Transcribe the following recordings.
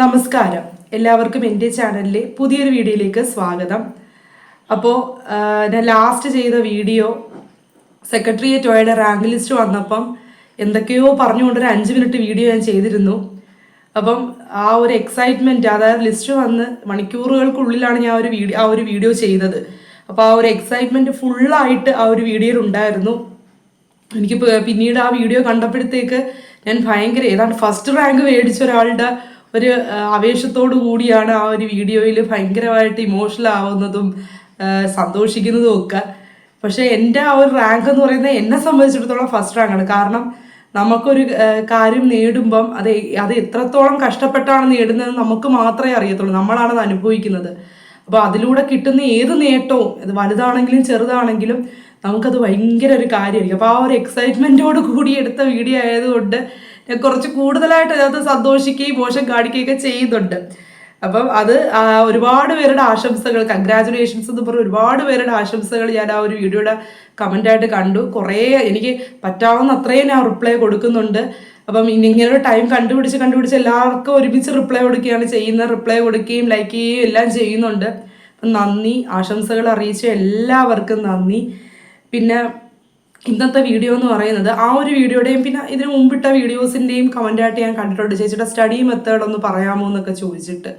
നമസ്കാരം. എല്ലാവർക്കും എന്റെ ചാനലിലെ പുതിയൊരു വീഡിയോയിലേക്ക് സ്വാഗതം. അപ്പോൾ ഞാൻ ലാസ്റ്റ് ചെയ്ത വീഡിയോ സെക്രട്ടേറിയറ്റ് ഓയുടെ റാങ്ക് ലിസ്റ്റ് വന്നപ്പം എന്തൊക്കെയോ പറഞ്ഞുകൊണ്ടൊരു അഞ്ച് മിനിറ്റ് വീഡിയോ ഞാൻ ചെയ്തിരുന്നു. അപ്പം ആ ഒരു എക്സൈറ്റ്മെന്റ് അതായത് ലിസ്റ്റ് വന്ന് മണിക്കൂറുകൾക്കുള്ളിലാണ് ഞാൻ ഒരു വീഡിയോ ആ ഒരു വീഡിയോ ചെയ്തത്. അപ്പോൾ ആ ഒരു എക്സൈറ്റ്മെന്റ് ഫുള്ളായിട്ട് ആ ഒരു വീഡിയോയിൽ ഉണ്ടായിരുന്നു. എനിക്ക് പിന്നീട് ആ വീഡിയോ കണ്ടപ്പോഴത്തേക്ക് ഞാൻ ഭയങ്കര ഏതാണ്ട് ഫസ്റ്റ് റാങ്ക് മേടിച്ച ഒരാളുടെ ഒരു ആവേശത്തോടു കൂടിയാണ് ആ ഒരു വീഡിയോയിൽ ഭയങ്കരമായിട്ട് ഇമോഷണൽ ആവുന്നതും സന്തോഷിക്കുന്നതും ഒക്കെ. പക്ഷേ എന്റെ ആ ഒരു റാങ്ക് എന്ന് പറയുന്നത് എന്നെ സംബന്ധിച്ചിടത്തോളം ഫസ്റ്റ് റാങ്കാണ് കാരണം നമുക്കൊരു കാര്യം നേടുമ്പം അത് അത് എത്രത്തോളം കഷ്ടപ്പെട്ടാണ് നേടുന്നത് നമുക്ക് മാത്രമേ അറിയത്തുള്ളൂ. നമ്മളാണത് അനുഭവിക്കുന്നത്. അപ്പോൾ അതിലൂടെ കിട്ടുന്ന ഏത് നേട്ടവും അത് വലുതാണെങ്കിലും ചെറുതാണെങ്കിലും നമുക്കത് ഭയങ്കര ഒരു കാര്യമായിരിക്കും. അപ്പോൾ ആ ഒരു എക്സൈറ്റ്മെന്റോട് കൂടി എടുത്ത വീഡിയോ ആയതുകൊണ്ട് കുറച്ച് കൂടുതലായിട്ട് അതിനകത്ത് സന്തോഷിക്കുകയും മോശം കാണിക്കുകയൊക്കെ ചെയ്യുന്നുണ്ട്. അപ്പം അത് ഒരുപാട് പേരുടെ ആശംസകൾ കൺഗ്രാചുലേഷൻസ് എന്ന് പറഞ്ഞ ഒരുപാട് പേരുടെ ആശംസകൾ ഞാൻ ആ ഒരു വീഡിയോയുടെ കമന്റായിട്ട് കണ്ടു. കുറേ എനിക്ക് പറ്റാവുന്ന അത്രയും ഞാൻ റിപ്ലൈ കൊടുക്കുന്നുണ്ട്. അപ്പം ഇനി ഇങ്ങനെ ഒരു ടൈം കണ്ടുപിടിച്ച് കണ്ടുപിടിച്ച് എല്ലാവർക്കും ഒരുമിച്ച് റിപ്ലൈ കൊടുക്കുകയാണ് ചെയ്യുന്നത്. റിപ്ലൈ കൊടുക്കുകയും ലൈക്ക് ചെയ്യുകയും എല്ലാം ചെയ്യുന്നുണ്ട്. അപ്പം നന്ദി. ആശംസകൾ അറിയിച്ച എല്ലാവർക്കും നന്ദി. പിന്നെ ഇന്നത്തെ വീഡിയോ എന്ന് പറയുന്നത് ആ ഒരു വീഡിയോയുടെയും പിന്നെ ഇതിന് മുമ്പിട്ട വീഡിയോസിന്റെയും കമന്റായിട്ട് ഞാൻ കണ്ടിട്ടുണ്ട്. ചേച്ചിയുടെ സ്റ്റഡി മെത്തേഡ് ഒന്ന് പറയാമോ എന്നൊക്കെ ചോദിച്ചിട്ട്.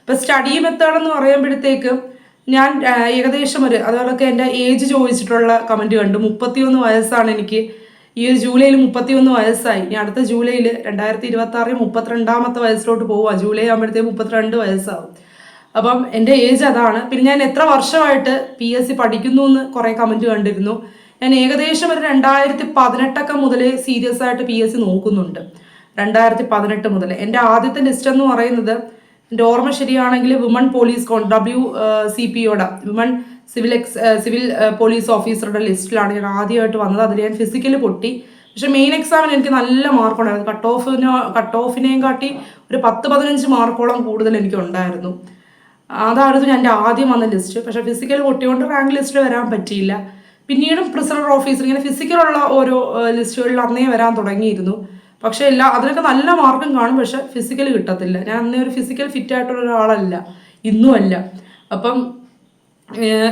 ഇപ്പം സ്റ്റഡി മെത്തേഡ് എന്ന് പറയുമ്പോഴത്തേക്കും ഞാൻ ഏകദേശം ഒരു അതുപോലൊക്കെ എന്റെ ഏജ് ചോദിച്ചിട്ടുള്ള കമന്റ് കണ്ടു. മുപ്പത്തിയൊന്ന് വയസ്സാണ് എനിക്ക്. ഈ ഒരു ജൂലൈയിൽ മുപ്പത്തിയൊന്ന് വയസ്സായി. ഇനി അടുത്ത ജൂലൈയിൽ രണ്ടായിരത്തി ഇരുപത്തി ആറിൽ മുപ്പത്തിരണ്ടാമത്തെ വയസ്സിലോട്ട് പോവുക. ജൂലൈ ആകുമ്പോഴത്തേക്ക് മുപ്പത്തിരണ്ട് വയസ്സാവും. അപ്പം എന്റെ ഏജ് അതാണ്. പിന്നെ ഞാൻ എത്ര വർഷമായിട്ട് പി എസ് സി പഠിക്കുന്നു എന്ന് കുറേ കമന്റ് കണ്ടിരുന്നു. ഞാൻ ഏകദേശം ഒരു രണ്ടായിരത്തി പതിനെട്ടൊക്കെ മുതൽ സീരിയസ് ആയിട്ട് പി എസ് സി നോക്കുന്നുണ്ട്. രണ്ടായിരത്തി പതിനെട്ട് മുതൽ. എന്റെ ആദ്യത്തെ ലിസ്റ്റ് എന്ന് പറയുന്നത് എന്റെ ഓർമ്മ ശരിയാണെങ്കിൽ വിമൺ പോലീസ് കോൺ ഡബ്ല്യു സി പി ഒയുടെ women civil ex civil police ഓഫീസറുടെ ലിസ്റ്റിലാണ് ഞാൻ ആദ്യമായിട്ട് വന്നത്. അതിൽ ഞാൻ ഫിസിക്കൽ പൊട്ടി. പക്ഷെ മെയിൻ എക്സാമിന് എനിക്ക് നല്ല മാർക്കുണ്ടായിരുന്നു കട്ട് ഓഫിനോ കട്ട് ഓഫിനെയും കാട്ടി ഒരു പത്ത് പതിനഞ്ച് മാർക്കോളം കൂടുതൽ എനിക്ക് ഉണ്ടായിരുന്നു അതായിരുന്നു എന്റെ ആദ്യം വന്ന ലിസ്റ്റ് പക്ഷേ ഫിസിക്കൽ പൊട്ടിയോണ്ട് റാങ്ക് ലിസ്റ്റിൽ വരാൻ പറ്റിയില്ല. പിന്നീടും പ്രിസണർ ഓഫീസർ ഇങ്ങനെ ഫിസിക്കലുള്ള ഓരോ ലിസ്റ്റുകളിൽ അന്നേ വരാൻ തുടങ്ങിയിരുന്നു. പക്ഷേ എല്ലാ അതിനൊക്കെ നല്ല മാർക്കും കാണും പക്ഷെ ഫിസിക്കൽ കിട്ടത്തില്ല. ഞാൻ അന്നേ ഒരു ഫിസിക്കൽ ഫിറ്റ് ആയിട്ടുള്ള ഒരാളല്ല. ഇന്നുമല്ല അപ്പം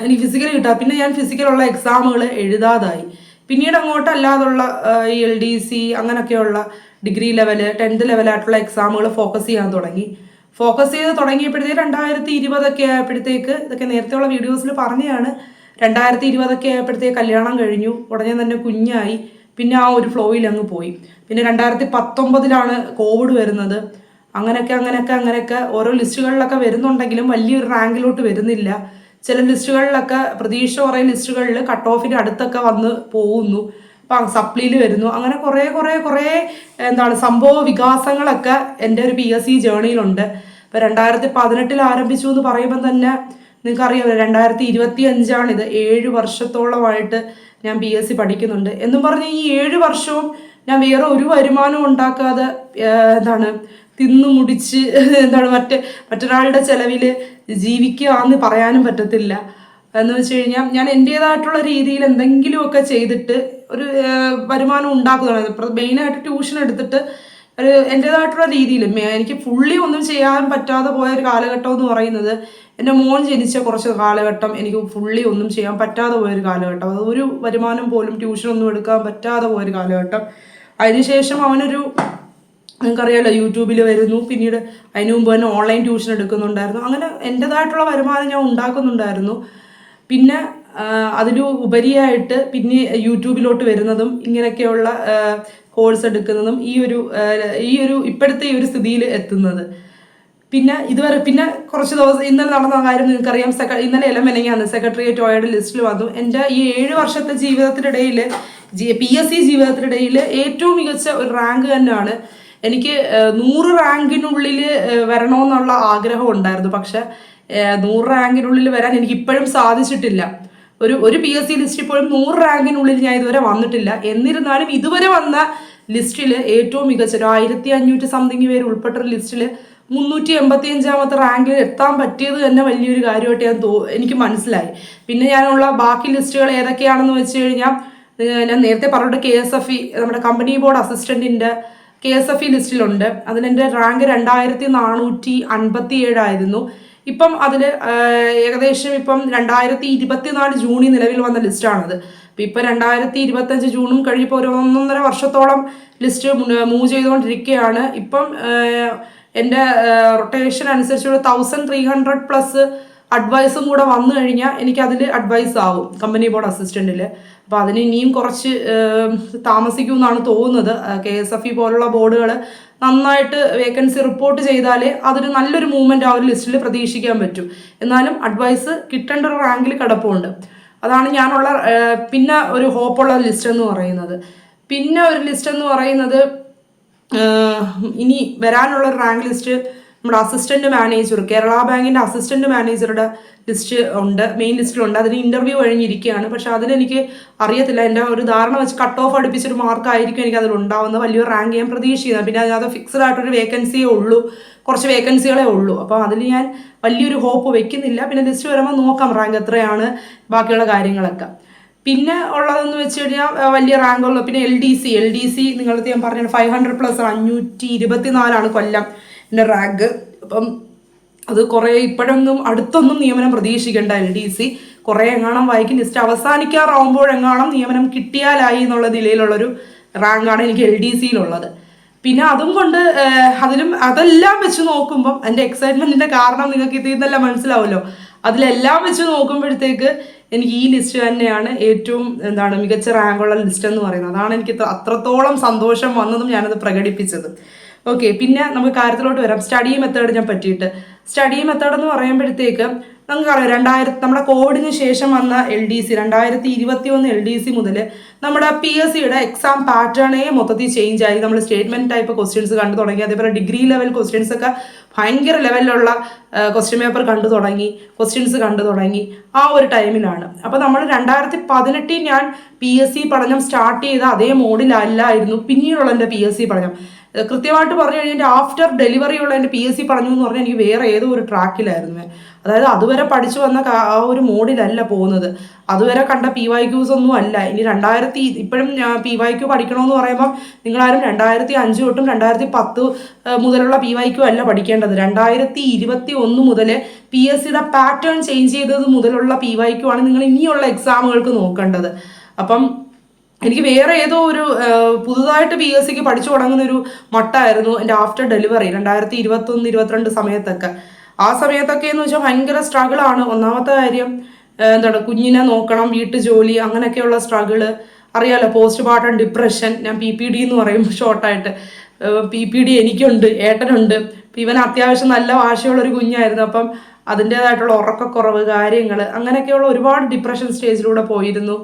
എനിക്ക് ഫിസിക്കൽ കിട്ടാം. പിന്നെ ഞാൻ ഫിസിക്കലുള്ള എക്സാമുകൾ എഴുതാതായി. പിന്നീട് അങ്ങോട്ട് അല്ലാതുള്ള ഈ എൽ ഡി സി അങ്ങനെയൊക്കെയുള്ള ഡിഗ്രി ലെവൽ ടെൻത്ത് ലെവലായിട്ടുള്ള എക്സാമുകൾ ഫോക്കസ് ചെയ്യാൻ തുടങ്ങി. ഫോക്കസ് ചെയ്ത് തുടങ്ങിയപ്പോഴത്തേക്ക് രണ്ടായിരത്തി ഇരുപതൊക്കെ ആയപ്പോഴത്തേക്ക് ഇതൊക്കെ നേരത്തെയുള്ള വീഡിയോസിൽ പറഞ്ഞതാണ്. രണ്ടായിരത്തി ഇരുപതൊക്കെ ആയപ്പോഴത്തേക്ക് കല്യാണം കഴിഞ്ഞു. ഉടനെ തന്നെ കുഞ്ഞായി. പിന്നെ ആ ഒരു ഫ്ലോയിൽ അങ്ങ് പോയി. പിന്നെ രണ്ടായിരത്തി പത്തൊമ്പതിലാണ് കോവിഡ് വരുന്നത്. അങ്ങനെയൊക്കെ അങ്ങനെയൊക്കെ അങ്ങനെയൊക്കെ ഓരോ ലിസ്റ്റുകളിലൊക്കെ വരുന്നുണ്ടെങ്കിലും വലിയൊരു റാങ്കിലോട്ട് വരുന്നില്ല. ചില ലിസ്റ്റുകളിലൊക്കെ പ്രതീക്ഷ കുറേ ലിസ്റ്റുകളിൽ കട്ട് ഓഫിന്റെ അടുത്തൊക്കെ വന്ന് പോകുന്നു. അപ്പം സപ്ലിയിൽ വരുന്നു. അങ്ങനെ കുറേ കുറേ കുറേ എന്താണ് സംഭവ വികാസങ്ങളൊക്കെ എന്റെ ഒരു പി എസ് സി ജേണിയിലുണ്ട് ഇപ്പം രണ്ടായിരത്തി പതിനെട്ടിൽ ആരംഭിച്ചു എന്ന് പറയുമ്പം തന്നെ നിങ്ങൾക്കറിയാം രണ്ടായിരത്തി ഇരുപത്തി അഞ്ചാണിത് ഏഴ് വർഷത്തോളമായിട്ട് ഞാൻ പി എസ് സി പഠിക്കുന്നുണ്ട്. എന്നും പറഞ്ഞ് ഈ ഏഴ് വർഷവും ഞാൻ വേറെ ഒരു വരുമാനവും ഉണ്ടാക്കാതെ എന്താണ് തിന്നു മുടിച്ച് എന്താണ് മറ്റേ മറ്റൊരാളുടെ ചെലവിൽ ജീവിക്കുക എന്ന് പറയാനും പറ്റത്തില്ല. എന്ന് വെച്ച് കഴിഞ്ഞാൽ ഞാൻ എന്റേതായിട്ടുള്ള രീതിയിൽ എന്തെങ്കിലുമൊക്കെ ചെയ്തിട്ട് ഒരു വരുമാനം ഉണ്ടാക്കുന്നതാണ്. മെയിനായിട്ട് ട്യൂഷൻ എടുത്തിട്ട് ഒരു എന്റേതായിട്ടുള്ള രീതിയിൽ എനിക്ക് ഫുള്ളി ഒന്നും ചെയ്യാൻ പറ്റാതെ പോയ ഒരു കാലഘട്ടം എന്ന് പറയുന്നത് എന്റെ മോൻ ജനിച്ച കുറച്ച് കാലഘട്ടം എനിക്ക് ഫുള്ളി ഒന്നും ചെയ്യാൻ പറ്റാതെ പോയൊരു കാലഘട്ടം. അത് ഒരു വരുമാനം പോലും ട്യൂഷൻ ഒന്നും എടുക്കാൻ പറ്റാതെ പോയൊരു കാലഘട്ടം. അതിനുശേഷം അവനൊരു നിങ്ങൾക്കറിയാലോ യൂട്യൂബിൽ വരുന്നു. പിന്നീട് അതിന് മുമ്പ് തന്നെ ഓൺലൈൻ ട്യൂഷൻ എടുക്കുന്നുണ്ടായിരുന്നു. അങ്ങനെ എന്റെതായിട്ടുള്ള വരുമാനം ഞാൻ ഉണ്ടാക്കുന്നുണ്ടായിരുന്നു. പിന്നെ അതിലു ഉപരിയായിട്ട് പിന്നെ യൂട്യൂബിലോട്ട് വരുന്നതും ഇങ്ങനെയൊക്കെയുള്ള കോഴ്സ് എടുക്കുന്നതും ഈ ഒരു ഈ ഒരു ഇപ്പോഴത്തെ ഈ ഒരു സ്ഥിതിയിൽ എത്തുന്നത്. പിന്നെ ഇതുവരെ പിന്നെ കുറച്ച് ദിവസം ഇന്നലെ നടന്ന കാര്യം നിങ്ങൾക്കറിയാം. സെക്ര ഇന്നലെ എല്ലാം വിലങ്ങിയാണ് സെക്രട്ടേറിയറ്റ് ഓയുടെ ലിസ്റ്റിൽ വന്നു. എന്റെ ഈ ഏഴ് വർഷത്തെ ജീവിതത്തിനിടയിൽ ജി പി എസ് സി ജീവിതത്തിനിടയിൽ ഏറ്റവും മികച്ച ഒരു റാങ്ക് തന്നെയാണ്. എനിക്ക് നൂറ് റാങ്കിനുള്ളിൽ വരണമെന്നുള്ള ആഗ്രഹം ഉണ്ടായിരുന്നു. പക്ഷെ നൂറ് റാങ്കിനുള്ളിൽ വരാൻ എനിക്ക് ഇപ്പോഴും സാധിച്ചിട്ടില്ല. ഒരു ഒരു പി എസ് സി ലിസ്റ്റ് ഇപ്പോഴും നൂറ് റാങ്കിനുള്ളിൽ ഞാൻ ഇതുവരെ വന്നിട്ടില്ല. എന്നിരുന്നാലും ഇതുവരെ വന്ന ലിസ്റ്റിൽ ഏറ്റവും മികച്ച ഒരു ആയിരത്തി അഞ്ഞൂറ്റി സംതിങ് പേര് ഉൾപ്പെട്ട ഒരു ലിസ്റ്റിൽ മുന്നൂറ്റി എൺപത്തി അഞ്ചാമത്തെ റാങ്കിൽ എത്താൻ പറ്റിയത് തന്നെ വലിയൊരു കാര്യമായിട്ട് ഞാൻ തോ എനിക്ക് മനസ്സിലായി. പിന്നെ ഞാനുള്ള ബാക്കി ലിസ്റ്റുകൾ ഏതൊക്കെയാണെന്ന് വെച്ച് കഴിഞ്ഞാൽ ഞാൻ നേരത്തെ പറഞ്ഞിട്ട് കെ എസ് എഫ് ഇ നമ്മുടെ കമ്പനി ബോർഡ് അസിസ്റ്റന്റിന്റെ കെ എസ് എഫ് ഇ ലിസ്റ്റിലുണ്ട്. അതിനെന്റെ റാങ്ക് രണ്ടായിരത്തി നാനൂറ്റി അൻപത്തി ഏഴായിരുന്നു ഇപ്പം അതിൽ ഏകദേശം ഇപ്പം രണ്ടായിരത്തി ഇരുപത്തിനാല് ജൂണിൽ നിലവിൽ വന്ന ലിസ്റ്റാണത്. അപ്പം ഇപ്പം രണ്ടായിരത്തി ഇരുപത്തഞ്ച് ജൂണും കഴിഞ്ഞപ്പോൾ ഒരു ഒന്നൊന്നര വർഷത്തോളം ലിസ്റ്റ് മൂവ് ചെയ്തുകൊണ്ടിരിക്കുകയാണ്. ഇപ്പം എന്റെ റൊട്ടേഷൻ അനുസരിച്ചുള്ള തൗസൻഡ് ത്രീ ഹൺഡ്രഡ് പ്ലസ് അഡ്വൈസും കൂടെ വന്നു കഴിഞ്ഞാൽ എനിക്ക് അതിൽ അഡ്വൈസ് ആവും കമ്പനി ബോർഡ് അസിസ്റ്റന്റിൽ അപ്പോൾ അതിന് ഇനിയും കുറച്ച് താമസിക്കുമെന്നാണ് തോന്നുന്നത്. കെ എസ് എഫ് ഇ പോലുള്ള ബോർഡുകൾ നന്നായിട്ട് വേക്കൻസി റിപ്പോർട്ട് ചെയ്താലേ അതൊരു നല്ലൊരു മൂവ്മെന്റ് ആ ഒരു ലിസ്റ്റിൽ പ്രതീക്ഷിക്കാൻ പറ്റും. എന്നാലും അഡ്വൈസ് കിട്ടേണ്ട ഒരു റാങ്കിൽ കിടപ്പുണ്ട്. അതാണ് ഞാനുള്ള പിന്നെ ഒരു ഹോപ്പുള്ള ലിസ്റ്റ് എന്ന് പറയുന്നത്. പിന്നെ ഒരു ലിസ്റ്റ് എന്ന് പറയുന്നത് ഇനി വരാനുള്ള റാങ്ക് ലിസ്റ്റ് നമ്മുടെ അസിസ്റ്റന്റ് മാനേജർ കേരള ബാങ്കിന്റെ അസിസ്റ്റന്റ് മാനേജറുടെ ലിസ്റ്റ് ഉണ്ട് മെയിൻ ലിസ്റ്റിലുണ്ട് അതിന് ഇന്റർവ്യൂ കഴിഞ്ഞിരിക്കുകയാണ്. പക്ഷെ അതിനെനിക്ക് അറിയത്തില്ല. എന്റെ ഒരു ധാരണ വെച്ച് കട്ട് ഓഫ് അടുപ്പിച്ചൊരു മാർക്കായിരിക്കും എനിക്ക് അതിൽ ഉണ്ടാവുന്നത്. വലിയൊരു റാങ്ക് ഞാൻ പ്രതീക്ഷിക്കുന്നത് പിന്നെ അതിനകത്ത് ഫിക്സഡ് ആയിട്ടൊരു വേക്കൻസിയേ ഉള്ളൂ. കുറച്ച് വേക്കൻസികളെ ഉള്ളൂ. അപ്പോൾ അതിൽ ഞാൻ വലിയൊരു ഹോപ്പ് വെക്കുന്നില്ല. പിന്നെ ലിസ്റ്റ് വരുമ്പോൾ നോക്കാം റാങ്ക് എത്രയാണ്. ബാക്കിയുള്ള കാര്യങ്ങളൊക്കെ. പിന്നെ ഉള്ളതെന്ന് വെച്ച് കഴിഞ്ഞാൽ വലിയ റാങ്കുള്ള പിന്നെ L D C L D C നിങ്ങളടുത്ത് ഞാൻ പറഞ്ഞ ഫൈവ് ഹൺഡ്രഡ് പ്ലസ് അഞ്ഞൂറ്റി ഇരുപത്തിനാലാണ് കൊല്ലം എന്റെ റാങ്ക് അപ്പം അത് കുറേ ഇപ്പോഴൊന്നും അടുത്തൊന്നും നിയമനം പ്രതീക്ഷിക്കേണ്ട എൽ ഡി സി കുറേ എങ്ങാണം വായിക്കും. ലിസ്റ്റ് അവസാനിക്കാറാവുമ്പോഴെങ്ങാണം നിയമനം കിട്ടിയാലായി എന്നുള്ള നിലയിലുള്ളൊരു റാങ്കാണ് എനിക്ക് എൽ ഡി സിയിലുള്ളത് പിന്നെ അതും കൊണ്ട് അതിലും അതെല്ലാം വെച്ച് നോക്കുമ്പം എന്റെ എക്സൈറ്റ്മെന്റിന്റെ കാരണം നിങ്ങൾക്ക് ഇതിൽ നിന്നെല്ലാം മനസ്സിലാവുമല്ലോ. അതിലെല്ലാം വെച്ച് നോക്കുമ്പോഴത്തേക്ക് എനിക്ക് ഈ ലിസ്റ്റ് തന്നെയാണ് ഏറ്റവും എന്താണ് മികച്ച റാങ്കുള്ള ലിസ്റ്റ് എന്ന് പറയുന്നത്. അതാണ് എനിക്ക് അത്രത്തോളം സന്തോഷം വന്നതും ഞാനത് പ്രകടിപ്പിച്ചത്. ഓക്കെ പിന്നെ നമുക്ക് കാര്യത്തിലോട്ട് വരാം. സ്റ്റഡി മെത്തേഡ് ഞാൻ പറ്റിയിട്ട്. സ്റ്റഡി മെത്തേഡ് എന്ന് പറയുമ്പോഴത്തേക്ക് നമുക്കറിയാം രണ്ടായിരത്തി നമ്മുടെ കോവിഡിന് ശേഷം വന്ന എൽ ഡി സി രണ്ടായിരത്തി ഇരുപത്തി ഒന്ന് എൽ ഡി സി മുതൽ നമ്മുടെ പി എസ് സിയുടെ എക്സാം പാറ്റേണേ മൊത്തത്തിൽ ചേഞ്ച് ആയി. നമ്മൾ സ്റ്റേറ്റ്മെന്റ് ടൈപ്പ് ക്വസ്റ്റ്യൻസ് കണ്ടു തുടങ്ങി. അതേപോലെ ഡിഗ്രി ലെവൽ ക്വസ്റ്റ്യൻസ് ഒക്കെ ഭയങ്കര ലെവലിലുള്ള ക്വസ്റ്റ്യൻ പേപ്പർ കണ്ടു തുടങ്ങി. ക്വസ്റ്റ്യൻസ് കണ്ടു തുടങ്ങി. ആ ഒരു ടൈമിലാണ് അപ്പോൾ നമ്മൾ രണ്ടായിരത്തി പതിനെട്ടിൽ ഞാൻ പി എസ് സി പഠനം സ്റ്റാർട്ട് ചെയ്ത അതേ മോഡിലല്ലായിരുന്നു പിന്നീടുള്ള എന്റെ പി എസ് സി പഠനം. കൃത്യമായിട്ട് പറഞ്ഞു കഴിഞ്ഞാൽ ആഫ്റ്റർ ഡെലിവറി ഉള്ള എന്റെ പി എസ് സി പറഞ്ഞു എന്ന് പറഞ്ഞാൽ എനിക്ക് വേറെ ഏതോ ഒരു ട്രാക്കിലായിരുന്നു അതായത് അതുവരെ പഠിച്ചു വന്ന ആ ഒരു മോഡിലല്ല പോകുന്നത്. അതുവരെ കണ്ട പി വൈ ക്യൂസ് ഒന്നും അല്ല. ഇനി രണ്ടായിരത്തി ഇപ്പോഴും പി വൈ ക്യൂ പഠിക്കണമെന്ന് പറയുമ്പോൾ നിങ്ങളാരും രണ്ടായിരത്തി അഞ്ച് തൊട്ടും രണ്ടായിരത്തി പത്ത് മുതലുള്ള പി വൈ ക്യൂ അല്ല പഠിക്കേണ്ടത്. രണ്ടായിരത്തി ഇരുപത്തി ഒന്ന് മുതൽ പി എസ് സിയുടെ പാറ്റേൺ ചേഞ്ച് ചെയ്തത് മുതലുള്ള പി വൈ ക്യൂ ആണ് നിങ്ങൾ ഇനിയുള്ള എക്സാമുകൾക്ക് നോക്കേണ്ടത്. അപ്പം എനിക്ക് വേറെ ഏതോ ഒരു പുതുതായിട്ട് പി എസ് സിക്ക് പഠിച്ചു തുടങ്ങുന്ന ഒരു മട്ടായിരുന്നു എന്റെ ആഫ്റ്റർ ഡെലിവറി രണ്ടായിരത്തി ഇരുപത്തൊന്ന് ഇരുപത്തിരണ്ട് സമയത്തൊക്കെ. ആ സമയത്തൊക്കെ എന്ന് വെച്ചാൽ ഭയങ്കര സ്ട്രഗിൾ ആണ്. ഒന്നാമത്തെ കാര്യം എന്താണ് കുഞ്ഞിനെ നോക്കണം വീട്ടു ജോലി അങ്ങനെയൊക്കെയുള്ള സ്ട്രഗിൾ അറിയാലോ പോസ്റ്റ് പാർട്ടം ഡിപ്രഷൻ ഞാൻ പി പി ഡി എന്ന് പറയും ഷോർട്ടായിട്ട് പി പി ഡി എനിക്കുണ്ട് ഏട്ടനുണ്ട്. ഇവൻ അത്യാവശ്യം നല്ല വാശിയുള്ള ഒരു കുഞ്ഞായിരുന്നു. അപ്പം അതിന്റെതായിട്ടുള്ള ഉറക്കക്കുറവ് കാര്യങ്ങൾ അങ്ങനെയൊക്കെയുള്ള ഒരുപാട് ഡിപ്രഷൻ സ്റ്റേജിലൂടെ പോയിരുന്നു.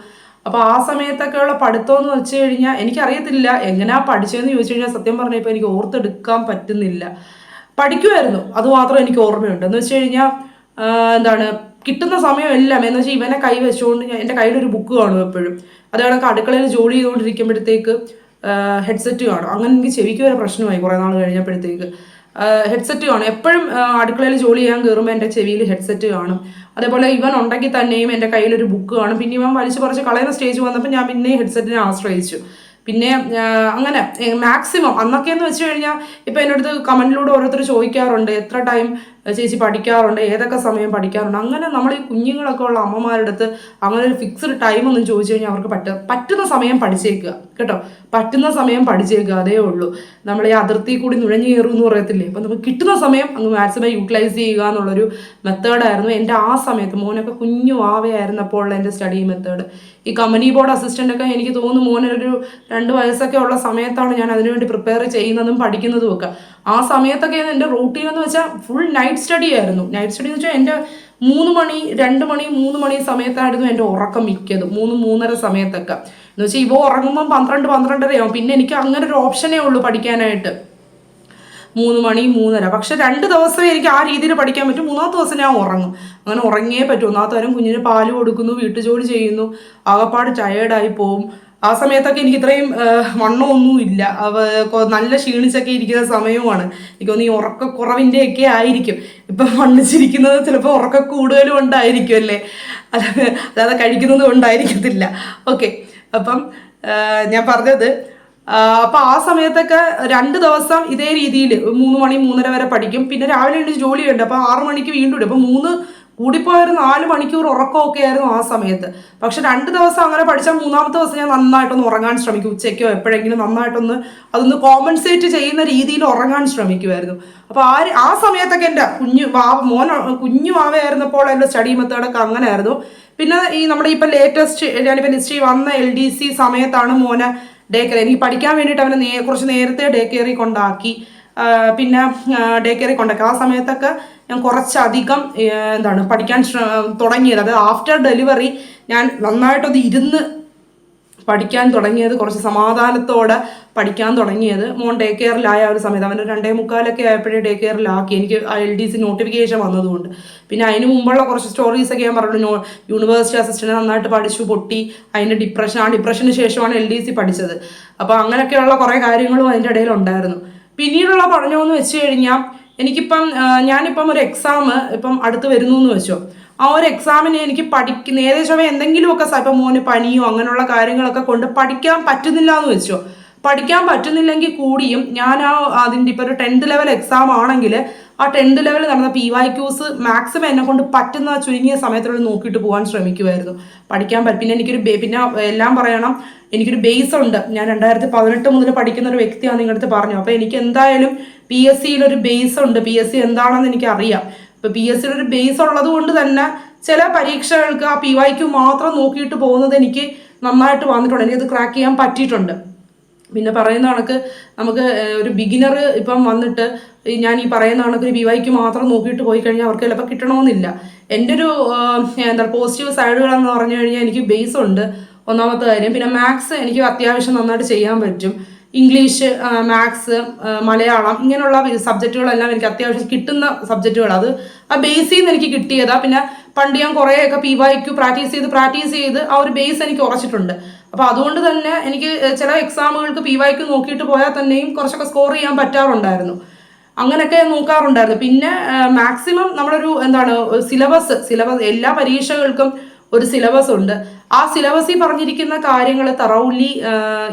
അപ്പോൾ ആ സമയത്തൊക്കെയുള്ള പഠിത്തം എന്ന് വെച്ച് കഴിഞ്ഞാൽ എനിക്കറിയത്തില്ല. എങ്ങനെയാ പഠിച്ചതെന്ന് ചോദിച്ചു കഴിഞ്ഞാൽ സത്യം പറഞ്ഞപ്പോൾ എനിക്ക് ഓർത്തെടുക്കാൻ പറ്റുന്നില്ല. പഠിക്കുമായിരുന്നു അത് മാത്രം എനിക്ക് ഓർമ്മയുണ്ട്. എന്ന് വെച്ച് കഴിഞ്ഞാൽ എന്താണ് കിട്ടുന്ന സമയം എല്ലാം എന്ന് വെച്ചാൽ ഇവനെ കൈ വെച്ചുകൊണ്ട് ഞാൻ എന്റെ കയ്യിൽ ഒരു ബുക്ക് കാണും എപ്പോഴും. അത് കണക്ക് അടുക്കളയിൽ ജോലി ചെയ്തുകൊണ്ടിരിക്കുമ്പോഴത്തേക്ക് ഹെഡ്സെറ്റ് കാണും. അങ്ങനെ എനിക്ക് ചെവിക്ക് വരെ പ്രശ്നമായി കുറേ നാൾ കഴിഞ്ഞപ്പോഴത്തേക്ക്. ഹെഡ്സെറ്റ് കാണും. എപ്പോഴും അടുക്കളയിൽ ജോലി ചെയ്യാൻ കയറുമ്പോൾ എന്റെ ചെവിയിൽ ഹെഡ്സെറ്റ് കാണും. അതേപോലെ ഇവൻ ഉണ്ടെങ്കിൽ തന്നെയും എന്റെ കയ്യിൽ ഒരു ബുക്ക് കാണും. പിന്നെ ഇവൻ വലിച്ചു പറിച്ച് കളയുന്ന സ്റ്റേജ് വന്നപ്പോൾ ഞാൻ പിന്നെ ഹെഡ്സെറ്റിനെ ആശ്രയിച്ചു. പിന്നെ അങ്ങനെ മാക്സിമം അന്നൊക്കെ എന്ന് വെച്ച് കഴിഞ്ഞാൽ ഇപ്പം എന്റെ അടുത്ത് കമന്റിലൂടെ ഓരോരുത്തർ ചോദിക്കാറുണ്ട് എത്ര ടൈം ചേച്ചി പഠിക്കാറുണ്ട് ഏതൊക്കെ സമയം പഠിക്കാറുണ്ട്. അങ്ങനെ നമ്മൾ ഈ കുഞ്ഞുങ്ങളൊക്കെ ഉള്ള അമ്മമാരുടെ അടുത്ത് അങ്ങനെ ഒരു ഫിക്സ്ഡ് ടൈം ഒന്നും ചോദിച്ചു കഴിഞ്ഞാൽ അവർക്ക് പറ്റ പറ്റുന്ന സമയം പഠിച്ചേക്കുക കേട്ടോ? പറ്റുന്ന സമയം പഠിച്ചേക്കുക അതേ ഉള്ളൂ. നമ്മൾ ഈ അതിർത്തി കൂടി നുഴഞ്ഞു കയറും എന്ന് പറയത്തില്ലേ? അപ്പം നമുക്ക് കിട്ടുന്ന സമയം അങ്ങ് മാക്സിമം യൂട്ടിലൈസ് ചെയ്യുക എന്നുള്ളൊരു മെത്തേഡായിരുന്നു എന്റെ ആ സമയത്ത് മോനൊക്കെ കുഞ്ഞു ആവയായിരുന്നപ്പോൾ ഉള്ള എന്റെ സ്റ്റഡി മെത്തേഡ് ഈ കമ്പനി ബോർഡ് അസിസ്റ്റന്റൊക്കെ എനിക്ക് തോന്നുന്നു മോനൊരു രണ്ട് വയസ്സൊക്കെ ഉള്ള സമയത്താണ് ഞാൻ അതിനുവേണ്ടി പ്രിപ്പയർ ചെയ്യുന്നതും പഠിക്കുന്നതും ഒക്കെ. ആ സമയത്തൊക്കെ എന്റെ റൂട്ടീൻ എന്ന് വെച്ചാൽ ഫുൾ നൈറ്റ് സ്റ്റഡി ആയിരുന്നു. നൈറ്റ് സ്റ്റഡി എന്ന് വെച്ചാൽ എന്റെ മൂന്ന് മണി രണ്ട് മണി മൂന്ന് മണി സമയത്തായിരുന്നു എന്റെ ഉറക്കം മിക്കത്. മൂന്ന് മൂന്നര സമയത്തൊക്കെ. എന്ന് വെച്ചാൽ ഇവ ഉറങ്ങുമ്പം പന്ത്രണ്ട് പന്ത്രണ്ടരയാവും. പിന്നെ എനിക്ക് അങ്ങനെ ഒരു ഓപ്ഷനേ ഉള്ളൂ പഠിക്കാനായിട്ട്. മൂന്ന് മണി മൂന്നര. പക്ഷെ രണ്ട് ദിവസമേ എനിക്ക് ആ രീതിയിൽ പഠിക്കാൻ പറ്റും. മൂന്നാമത്തെ ദിവസം ഞാൻ ഉറങ്ങും. അങ്ങനെ ഉറങ്ങിയേ പറ്റും. ഒന്നാമത്തെ വരും കുഞ്ഞിന് പാൽ കൊടുക്കുന്നു വീട്ടുജോലി ചെയ്യുന്നു. ആകപ്പാട് ടയേർഡായി പോവും. ആ സമയത്തൊക്കെ എനിക്ക് ഇത്രയും വണ്ണമൊന്നും ഇല്ല. അവ നല്ല ക്ഷീണിച്ചൊക്കെ ഇരിക്കുന്ന സമയവുമാണ്. എനിക്ക് തോന്നുന്നു ഈ ഉറക്കക്കുറവിന്റെ ഒക്കെ ആയിരിക്കും. ഇപ്പം വണ്ണിച്ചിരിക്കുന്നത് ചിലപ്പോൾ ഉറക്ക കൂടുതലും കൊണ്ടായിരിക്കും അല്ലേ? അല്ലാതെ കഴിക്കുന്നത് കൊണ്ടായിരിക്കത്തില്ല. ഓക്കെ. അപ്പം ഞാൻ പറഞ്ഞത് അപ്പോൾ ആ സമയത്തൊക്കെ രണ്ട് ദിവസം ഇതേ രീതിയിൽ മൂന്ന് മണി മൂന്നര വരെ പഠിക്കും. പിന്നെ രാവിലെ എണീച്ച് ഉണ്ട് അപ്പോൾ ആറ് മണിക്ക് വീണ്ടും ഇടും അപ്പോൾ മൂന്ന് കൂടിപ്പോയൊരു നാല് മണിക്കൂർ ഉറക്കമൊക്കെ ആയിരുന്നു ആ സമയത്ത്. പക്ഷെ രണ്ട് ദിവസം അങ്ങനെ പഠിച്ചാൽ മൂന്നാമത്തെ ദിവസം ഞാൻ നന്നായിട്ടൊന്ന് ഉറങ്ങാൻ ശ്രമിക്കും. ഉച്ചയ്ക്കോ എപ്പോഴെങ്കിലും നന്നായിട്ടൊന്ന് അതൊന്ന് കോമ്പൻസേറ്റ് ചെയ്യുന്ന രീതിയിൽ ഉറങ്ങാൻ ശ്രമിക്കുമായിരുന്നു. അപ്പോൾ ആ ആ സമയത്തൊക്കെ എന്റെ കുഞ്ഞു വാവ മോൻ കുഞ്ഞു വാവയായിരുന്നപ്പോൾ എന്റെ സ്റ്റഡി മെത്തേഡൊക്കെ അങ്ങനെ ആയിരുന്നു പിന്നെ ഈ നമ്മുടെ ഇപ്പം ലേറ്റസ്റ്റ് ഞാനിപ്പോൾ ലിസ്റ്റ് വന്ന എൽ ഡി സി സമയത്താണ് മോനെ ഡേ കെയർ എനിക്ക് പഠിക്കാൻ വേണ്ടിയിട്ട് അവനെ നേ കുറച്ച് നേരത്തെ ഡേ കെയറി കൊണ്ടാക്കി പിന്നെ ഡേ കെയറി കൊണ്ടാക്കി ആ സമയത്തൊക്കെ ഞാൻ കുറച്ചധികം എന്താണ് പഠിക്കാൻ തുടങ്ങിയത്. അത് ആഫ്റ്റർ ഡെലിവറി ഞാൻ നന്നായിട്ടൊന്ന് ഇരുന്ന് പഠിക്കാൻ തുടങ്ങിയത് കുറച്ച് സമാധാനത്തോടെ പഠിക്കാൻ തുടങ്ങിയത്. മോൻ ഡേ കെയറിലായ ഒരു സമയത്ത് അവന്റെ രണ്ടേ മുക്കാലൊക്കെ ആയപ്പോഴേ ഡേ കെയറിലാക്കി എനിക്ക് എൽ ഡി സി നോട്ടിഫിക്കേഷൻ വന്നതുകൊണ്ട്. പിന്നെ അതിന് മുമ്പുള്ള കുറച്ച് സ്റ്റോറീസൊക്കെ ഞാൻ പറഞ്ഞു നോ യൂണിവേഴ്സിറ്റി അസിസ്റ്റന്റ് നന്നായിട്ട് പഠിച്ചു പൊട്ടി. അതിന്റെ ഡിപ്രഷൻ ആ ഡിപ്രഷന് ശേഷമാണ് എൽ ഡി സി പഠിച്ചത്. അപ്പോൾ അങ്ങനെയൊക്കെയുള്ള കുറേ കാര്യങ്ങളും അതിന്റെ ഇടയിൽ ഉണ്ടായിരുന്നു പിന്നീടുള്ള പഠനമെന്ന് വെച്ച് കഴിഞ്ഞാൽ എനിക്കിപ്പം ഞാനിപ്പം ഒരു എക്സാം ഇപ്പം അടുത്ത് വരുന്നു എന്ന് വെച്ചോ. ആ ഒരു എക്സാമിന് എനിക്ക് പഠിക്കുന്ന ഏകദേശം എന്തെങ്കിലുമൊക്കെ ഇപ്പം മോന് പനിയോ അങ്ങനെയുള്ള കാര്യങ്ങളൊക്കെ കൊണ്ട് പഠിക്കാൻ പറ്റുന്നില്ല എന്ന് വെച്ചോ. പഠിക്കാൻ പറ്റുന്നില്ലെങ്കിൽ കൂടിയും ഞാൻ ആ അതിന്റെ ഇപ്പോൾ ഒരു ടെൻത്ത് ലെവൽ എക്സാം ആണെങ്കിൽ ആ ടെൻത്ത് ലെവൽ നടന്ന പി വൈ ക്യൂസ് മാക്സിമം എന്നെ കൊണ്ട് പറ്റുന്ന ചുരുങ്ങിയ സമയത്തിനുള്ളിൽ നോക്കിയിട്ട് പോകാൻ ശ്രമിക്കുമായിരുന്നു പഠിക്കാൻ പറ്റും പിന്നെ എനിക്കൊരു പിന്നെ എല്ലാം പറയണം. എനിക്കൊരു ബേസ് ഉണ്ട്. ഞാൻ രണ്ടായിരത്തി പതിനെട്ട് മുതൽ പഠിക്കുന്ന ഒരു വ്യക്തിയാണ് നിങ്ങളടുത്ത് പറഞ്ഞു അപ്പോൾ എനിക്ക് എന്തായാലും പി എസ് സിയിൽ ഒരു ബേസ് ഉണ്ട്. പി എസ് സി എന്താണെന്ന് എനിക്ക് അറിയാം ഇപ്പോൾ പി എസ് സിയിൽ ഒരു ബേസ് ഉള്ളത് കൊണ്ട് തന്നെ ചില പരീക്ഷകൾക്ക് ആ പി വൈക്ക് മാത്രം നോക്കിയിട്ട് പോകുന്നത് എനിക്ക് നന്നായിട്ട് വന്നിട്ടുണ്ട്. എനിക്കത് ക്രാക്ക് ചെയ്യാൻ പറ്റിയിട്ടുണ്ട്. പിന്നെ പറയുന്ന കണക്ക് നമുക്ക് ഒരു ബിഗിനർ ഇപ്പം വന്നിട്ട് ഞാൻ ഈ പറയുന്ന കണക്ക് ബി വൈക്ക് മാത്രം നോക്കിയിട്ട് പോയി കഴിഞ്ഞാൽ അവർക്ക് ചിലപ്പോൾ കിട്ടണമെന്നില്ല. എന്റെ ഒരു എന്താ പോസിറ്റീവ് സൈഡുകളെന്ന് പറഞ്ഞു കഴിഞ്ഞാൽ എനിക്ക് ബേസ് ഉണ്ട്. ഒന്നാമത്തെ കാര്യം പിന്നെ മാത്സ് എനിക്ക് അത്യാവശ്യം നന്നായിട്ട് ചെയ്യാൻ പറ്റും. ഇംഗ്ലീഷ് മാത്സ് മലയാളം ഇങ്ങനെയുള്ള സബ്ജക്റ്റുകളെല്ലാം എനിക്ക് അത്യാവശ്യം കിട്ടുന്ന സബ്ജക്റ്റുകൾ അത് ആ ബേസിൽ നിന്ന് എനിക്ക് കിട്ടിയതാ. പിന്നെ പണ്ട് ഞാൻ കുറേയൊക്കെ പി വൈക്കു പ്രാക്ടീസ് ചെയ്ത് പ്രാക്ടീസ് ചെയ്ത് ആ ഒരു ബേസ് എനിക്ക് ഉറച്ചിട്ടുണ്ട്. അപ്പോൾ അതുകൊണ്ട് തന്നെ എനിക്ക് ചില എക്സാമുകൾക്ക് പി വൈക്കു നോക്കിയിട്ട് പോയാൽ തന്നെയും കുറച്ചൊക്കെ സ്കോർ ചെയ്യാൻ പറ്റാറുണ്ടായിരുന്നു. അങ്ങനെയൊക്കെ നോക്കാറുണ്ടായിരുന്നു. പിന്നെ മാക്സിമം നമ്മളൊരു എന്താണ് സിലബസ് സിലബസ് എല്ലാ പരീക്ഷകൾക്കും ഒരു സിലബസ് ഉണ്ട്. ആ സിലബസിൽ പറഞ്ഞിരിക്കുന്ന കാര്യങ്ങൾ തറൗലി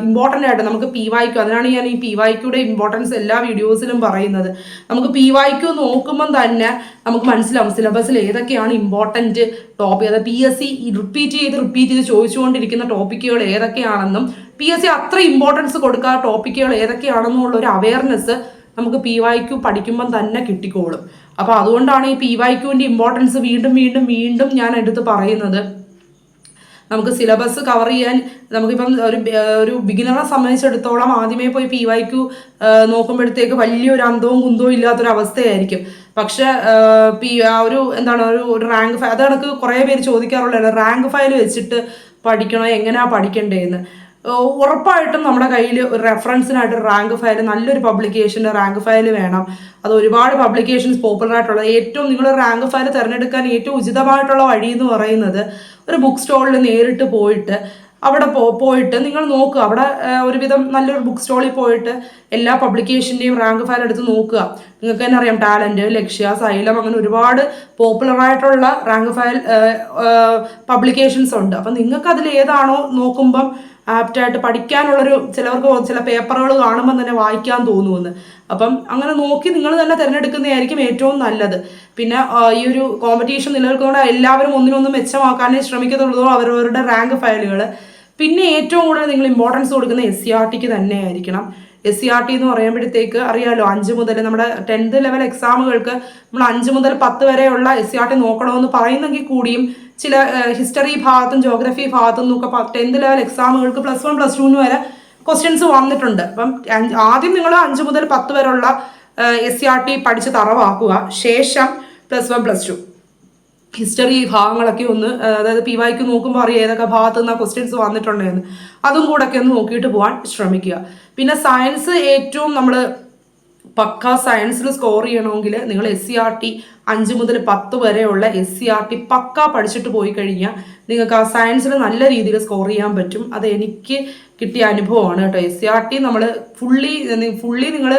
ഇമ്പോർട്ടന്റ് ആയിട്ട് നമുക്ക് പി വായിക്കും അതിനാണ് ഞാൻ ഈ പി വായിക്കൂടെ ഇമ്പോർട്ടൻസ് എല്ലാ വീഡിയോസിലും പറയുന്നത്. നമുക്ക് പി വായിക്കു നോക്കുമ്പം തന്നെ നമുക്ക് മനസ്സിലാവും സിലബസിൽ ഏതൊക്കെയാണ് ഇമ്പോർട്ടന്റ് ടോപ്പിക് അതായത് പി എസ് സി റിപ്പീറ്റ് ചെയ്ത് റിപ്പീറ്റ് ചെയ്ത് ചോദിച്ചുകൊണ്ടിരിക്കുന്ന ടോപ്പിക്കുകൾ ഏതൊക്കെയാണെന്നും പി എസ് സി അത്ര ഇമ്പോർട്ടൻസ് കൊടുക്കാത്ത ടോപ്പിക്കുകൾ ഏതൊക്കെയാണെന്നുള്ള ഒരു അവയർനെസ് നമുക്ക് പി വൈക്യു പഠിക്കുമ്പം തന്നെ കിട്ടിക്കോളും. അപ്പോൾ അതുകൊണ്ടാണ് ഈ പി വൈക്യുവിന്റെ ഇമ്പോർട്ടൻസ് വീണ്ടും വീണ്ടും വീണ്ടും ഞാൻ എടുത്ത് പറയുന്നത്. നമുക്ക് സിലബസ് കവർ ചെയ്യാൻ നമുക്കിപ്പം ഒരു ഒരു ബിഗിനറെ സംബന്ധിച്ചിടത്തോളം ആദ്യമേ പോയി പി വൈക്യു നോക്കുമ്പോഴത്തേക്ക് വലിയൊരു അന്തവും കുന്തവും ഇല്ലാത്തൊരു അവസ്ഥയായിരിക്കും. പക്ഷെ പി ആ ഒരു എന്താണ് ഒരു ഒരു റാങ്ക് ഫയൽ അത് കണക്ക് കുറേ പേര് ചോദിക്കാറുള്ളത് റാങ്ക് ഫയൽ വെച്ചിട്ട് പഠിക്കണോ? എങ്ങനെയാ പഠിക്കണ്ടേന്ന്? ഏഹ് ഉറപ്പായിട്ടും നമ്മുടെ കയ്യിൽ ഒരു റെഫറൻസിനായിട്ട് റാങ്ക് ഫയൽ നല്ലൊരു പബ്ലിക്കേഷന്റെ റാങ്ക് ഫയൽ വേണം. അത് ഒരുപാട് പബ്ലിക്കേഷൻസ് പോപ്പുലർ ആയിട്ടുള്ള ഏറ്റവും നിങ്ങൾ റാങ്ക് ഫയൽ തിരഞ്ഞെടുക്കാൻ ഏറ്റവും ഉചിതമായിട്ടുള്ള വഴി എന്ന് പറയുന്നത് ഒരു ബുക്ക് സ്റ്റോളിൽ നേരിട്ട് പോയിട്ട് അവിടെ പോ പോയിട്ട് നിങ്ങൾ നോക്കുക. അവിടെ ഒരുവിധം നല്ലൊരു ബുക്ക് സ്റ്റോളിൽ പോയിട്ട് എല്ലാ പബ്ലിക്കേഷന്റെയും റാങ്ക് ഫയൽ എടുത്ത് നോക്കുക. നിങ്ങൾക്ക് തന്നെ അറിയാം ടാലന്റ് ലക്ഷ്യ സൈലം അങ്ങനെ ഒരുപാട് പോപ്പുലറായിട്ടുള്ള റാങ്ക് ഫയൽ പബ്ലിക്കേഷൻസ് ഉണ്ട്. അപ്പം നിങ്ങൾക്ക് അതിൽ ഏതാണോ നോക്കുമ്പം ആപ്റ്റായിട്ട് പഠിക്കാനുള്ളൊരു ചിലവർക്ക് ചില പേപ്പറുകൾ കാണുമ്പോൾ തന്നെ വായിക്കാൻ തോന്നുമെന്ന്. അപ്പം അങ്ങനെ നോക്കി നിങ്ങൾ തന്നെ തിരഞ്ഞെടുക്കുന്നതായിരിക്കും ഏറ്റവും നല്ലത്. പിന്നെ ഈ ഒരു കോമ്പറ്റീഷൻ നിലനിൽക്കുന്നതുകൊണ്ട് എല്ലാവരും ഒന്നിനൊന്ന് മെച്ചമാക്കാനേ ശ്രമിക്കത്തുള്ളൂ അവരവരുടെ റാങ്ക് ഫയലുകൾ പിന്നെ ഏറ്റവും കൂടുതൽ നിങ്ങൾ ഇമ്പോർട്ടൻസ് കൊടുക്കുന്ന എസ് സി ആർ ടിക്ക് തന്നെ ആയിരിക്കണം. എസ് സി ആർ ടി എന്ന് പറയുമ്പോഴത്തേക്ക് അറിയാലോ അഞ്ച് മുതൽ നമ്മുടെ ടെൻത്ത് ലെവൽ എക്സാമുകൾക്ക് നമ്മൾ അഞ്ച് മുതൽ പത്ത് വരെയുള്ള എസ് സി ആർ ടി നോക്കണമെന്ന് പറയുന്നെങ്കിൽ കൂടിയും ചില ഹിസ്റ്ററി ഭാഗത്തും ജോഗ്രഫി ഭാഗത്തും ഒക്കെ ടെൻത്ത് ലെവൽ എക്സാമുകൾക്ക് പ്ലസ് വൺ പ്ലസ് ടുന്ന് വരെ ക്വസ്റ്റ്യൻസ് വന്നിട്ടുണ്ട്. അപ്പം ആദ്യം നിങ്ങൾ അഞ്ച് മുതൽ പത്ത് വരെയുള്ള എസ് സി ആർ ടി പഠിച്ച് തറവാക്കുക. ശേഷം plus one plus two. History ഭാഗങ്ങളൊക്കെ ഒന്ന് അതായത് പി വൈക്ക് നോക്കുമ്പോൾ അറിയാം ഏതൊക്കെ ഭാഗത്തു നിന്ന് ക്വസ്റ്റ്യൻസ് വന്നിട്ടുണ്ടെന്ന്. അതും കൂടെ ഒക്കെ ഒന്ന് നോക്കിയിട്ട് പോകാൻ ശ്രമിക്കുക. പിന്നെ സയൻസ് ഏറ്റവും നമ്മൾ പക്ക സയൻസിൽ സ്കോർ ചെയ്യണമെങ്കിൽ നിങ്ങൾ എസ് സി ആർ ടി അഞ്ച് മുതൽ പത്ത് വരെയുള്ള S C R T pucca പഠിച്ചിട്ട് പോയി കഴിഞ്ഞാൽ നിങ്ങൾക്ക് ആ സയൻസിൽ നല്ല രീതിയിൽ സ്കോർ ചെയ്യാൻ പറ്റും. അത് എനിക്ക് കിട്ടിയ അനുഭവമാണ് കേട്ടോ. എസ് സി ആർ ടി നമ്മൾ ഫുള്ളി ഫുള്ളി നിങ്ങൾ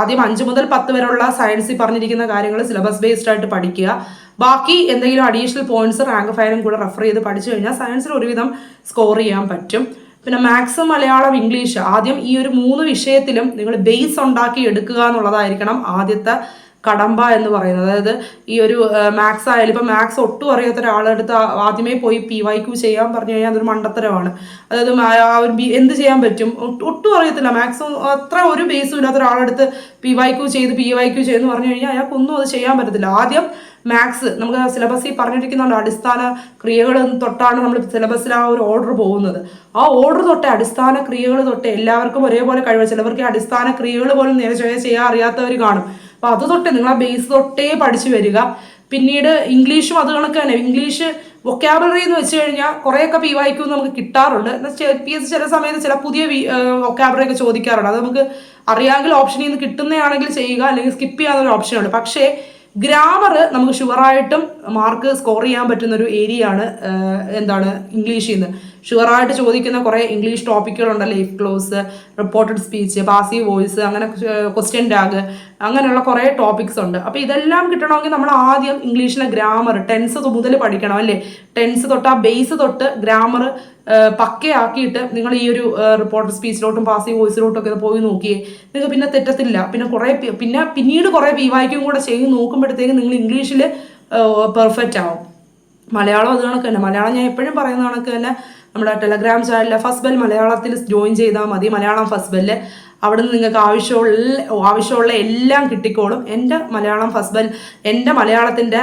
ആദ്യം അഞ്ച് മുതൽ പത്ത് വരെയുള്ള സയൻസിൽ പറഞ്ഞിരിക്കുന്ന കാര്യങ്ങൾ സിലബസ് ബേസ്ഡ് ആയിട്ട് പഠിക്കുക. ബാക്കി എന്തെങ്കിലും അഡീഷണൽ പോയിന്റ്സ് റാങ്ക് ഫയറും കൂടെ റെഫർ ചെയ്ത് പഠിച്ചു കഴിഞ്ഞാൽ സയൻസിൽ ഒരുവിധം സ്കോർ ചെയ്യാൻ പറ്റും. പിന്നെ മാത്സ് മലയാളം ഇംഗ്ലീഷ് ആദ്യം ഈ ഒരു മൂന്ന് വിഷയത്തിലും നിങ്ങൾ ബേസ് ഉണ്ടാക്കി എടുക്കുക എന്നുള്ളതായിരിക്കണം ആദ്യത്തെ കടമ്പ എന്ന് പറയുന്നത്. അതായത് ഈ ഒരു മാത്സ് ആയാലും ഇപ്പം മാത്സ് ഒട്ടും അറിയാത്ത ഒരാളെടുത്ത് ആദ്യമേ പോയി പി വൈ ക്യു ചെയ്യാൻ പറഞ്ഞു കഴിഞ്ഞാൽ അതൊരു മണ്ടത്തരമാണ്. അതായത് ആ ഒരു എന്ത് ചെയ്യാൻ പറ്റും? ഒട്ടും- അറിയത്തില്ല. മാത്സ് അത്ര ഒരു ബേസും ഇല്ലാത്ത ഒരാളെടുത്ത് പി വൈ ക്യു ചെയ്ത് പി വൈ ക്യു ചെയ്തെന്ന് പറഞ്ഞു കഴിഞ്ഞാൽ അയാൾക്കൊന്നും അത് ചെയ്യാൻ പറ്റത്തില്ല. ആദ്യം മാത്സ് നമുക്ക് സിലബസിൽ പറഞ്ഞിരിക്കുന്നുണ്ട് അടിസ്ഥാന ക്രിയകൾ തൊട്ടാണ് നമ്മൾ സിലബസിൽ ആ ഒരു ഓർഡർ പോകുന്നത്. ആ ഓർഡർ തൊട്ട് അടിസ്ഥാന ക്രിയകൾ തൊട്ട് എല്ലാവർക്കും ഒരേപോലെ കഴിവ്. ചിലവർക്ക് അടിസ്ഥാന ക്രിയകൾ പോലും നേരെ ചെയ്യാൻ അറിയാത്തവർ കാണും. അപ്പൊ അത് തൊട്ട് നിങ്ങൾ ആ ബേസ് തൊട്ടേ പഠിച്ചു വരിക. പിന്നീട് ഇംഗ്ലീഷും അത് കണക്ക് തന്നെ. ഇംഗ്ലീഷ് വൊക്കാബുലറി എന്ന് വെച്ച് കഴിഞ്ഞാൽ കുറേയൊക്കെ പി വായിക്കും നമുക്ക് കിട്ടാറുണ്ട്. പി എസ് ചില സമയത്ത് ചില പുതിയ വൊക്കാബുലറി ഒക്കെ ചോദിക്കാറുണ്ട്. അത് നമുക്ക് അറിയാമെങ്കിൽ ഓപ്ഷനിൽ നിന്ന് കിട്ടുന്നതാണെങ്കിൽ ചെയ്യുക അല്ലെങ്കിൽ സ്കിപ്പ് ചെയ്യാനൊരു ഓപ്ഷനുണ്ട് പക്ഷേ ഗ്രാമർ നമുക്ക് ഷുവറായിട്ടും മാർക്ക് സ്കോർ ചെയ്യാൻ പറ്റുന്ന ഒരു ഏരിയ ആണ് എന്താണ് ഇംഗ്ലീഷിൽ നിന്ന് ഷുവറായിട്ട് ചോദിക്കുന്ന കുറേ English ടോപ്പിക്കുകളുണ്ട് life clause reported speech passive voice അങ്ങനെ ക്വസ്റ്റ്യൻ ടാഗ് അങ്ങനെയുള്ള കുറേ ടോപ്പിക്സ് ഉണ്ട്. അപ്പോൾ ഇതെല്ലാം കിട്ടണമെങ്കിൽ നമ്മൾ ആദ്യം ഇംഗ്ലീഷിലെ ഗ്രാമർ ടെൻസ് മുതൽ പഠിക്കണം അല്ലേ? ടെൻസ് തൊട്ട് ആ ബേസ് തൊട്ട് ഗ്രാമർ പക്കയാക്കിയിട്ട് നിങ്ങൾ ഈ ഒരു റിപ്പോർട്ടർ സ്പീച്ചിലോട്ടും പാസീവ് വോയിസിലോട്ടും ഒക്കെ പോയി നോക്കിയേ. നിങ്ങൾക്ക് പിന്നെ തെറ്റത്തില്ല. പിന്നെ കുറേ പിന്നെ പിന്നീട് കുറേ പി വായിക്കും കൂടെ ചെയ്ത് നോക്കുമ്പോഴത്തേക്കും നിങ്ങൾ ഇംഗ്ലീഷിൽ പെർഫെക്റ്റ് ആവും. മലയാളം അത് കണക്ക് തന്നെ. മലയാളം ഞാൻ എപ്പോഴും പറയുന്ന കണക്ക് തന്നെ. നമ്മുടെ ടെലഗ്രാം ചാനലിലെ ഫസ്റ്റ് ബെൽ മലയാളത്തിൽ ജോയിൻ ചെയ്താൽ മതി. മലയാളം ഫസ്റ്റ് ബെല്ല് അവിടെ നിന്ന് നിങ്ങൾക്ക് ആവശ്യമുള്ള ആവശ്യമുള്ള എല്ലാം കിട്ടിക്കോളും. എന്റെ മലയാളം ഹസ്ബൻഡ് എന്റെ മലയാളത്തിന്റെ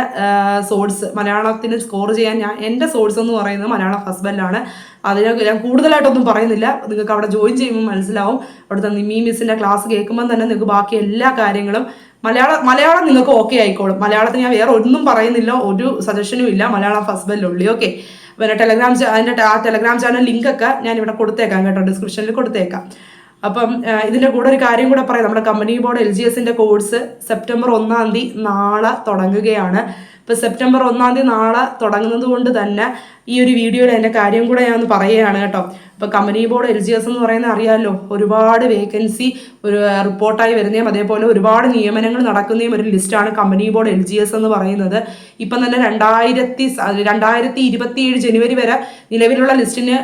സോഴ്സ് മലയാളത്തിന് സ്കോർ ചെയ്യാൻ ഞാൻ എന്റെ സോഴ്സ് എന്ന് പറയുന്നത് മലയാളം ഹസ്ബൻഡാണ് അതിനൊക്കെ അതിനെ ഞാൻ കൂടുതലായിട്ടൊന്നും പറയുന്നില്ല. നിങ്ങൾക്ക് അവിടെ ജോയിൻ ചെയ്യുമ്പോൾ മനസ്സിലാവും. അവിടുത്തെ നിമി മിസ്സിന്റെ ക്ലാസ് കേൾക്കുമ്പോൾ തന്നെ നിങ്ങൾക്ക് ബാക്കി എല്ലാ കാര്യങ്ങളും മലയാളം മലയാളം നിങ്ങൾക്ക് ഓക്കെ ആയിക്കോളും. മലയാളത്തിൽ ഞാൻ വേറെ ഒന്നും പറയുന്നില്ല ഒരു സജഷനും ഇല്ല. മലയാളം ഫസ്ബല്ലുള്ളി ബെല്ലുള്ളി ഓക്കെ പിന്നെ ടെലഗ്രാം അതിന്റെ ആ ടെലഗ്രാം ചാനൽ ലിങ്കൊക്കെ ഞാൻ ഇവിടെ കൊടുത്തേക്കാം കേട്ടോ. ഡിസ്ക്രിപ്ഷനിൽ കൊടുത്തേക്കാം. അപ്പം ഇതിന്റെ കൂടെ ഒരു കാര്യം കൂടെ പറയാം. നമ്മുടെ കമ്പനി ബോർഡ് എൽ ജി എസിന്റെ കോഴ്സ് സെപ്റ്റംബർ ഒന്നാം തീയതി നാളെ തുടങ്ങുകയാണ്. ഇപ്പൊ സെപ്റ്റംബർ ഒന്നാം തീയതി നാളെ തുടങ്ങുന്നത് കൊണ്ട് തന്നെ ഈ ഒരു വീഡിയോയിൽ എന്റെ കാര്യം കൂടെ ഞാൻ ഒന്ന് പറയുകയാണ് കേട്ടോ. ഇപ്പൊ company board L G S എന്ന് പറയുന്ന അറിയാമല്ലോ ഒരുപാട് വേക്കൻസി ഒരു റിപ്പോർട്ടായി വരുന്നതും അതേപോലെ ഒരുപാട് നിയമനങ്ങൾ നടക്കുന്നതും ഒരു ലിസ്റ്റാണ് company board L G S എന്ന് പറയുന്നത്. ഇപ്പം തന്നെ രണ്ടായിരത്തി രണ്ടായിരത്തി ഇരുപത്തിയേഴ് ജനുവരി വരെ നിലവിലുള്ള ലിസ്റ്റിന്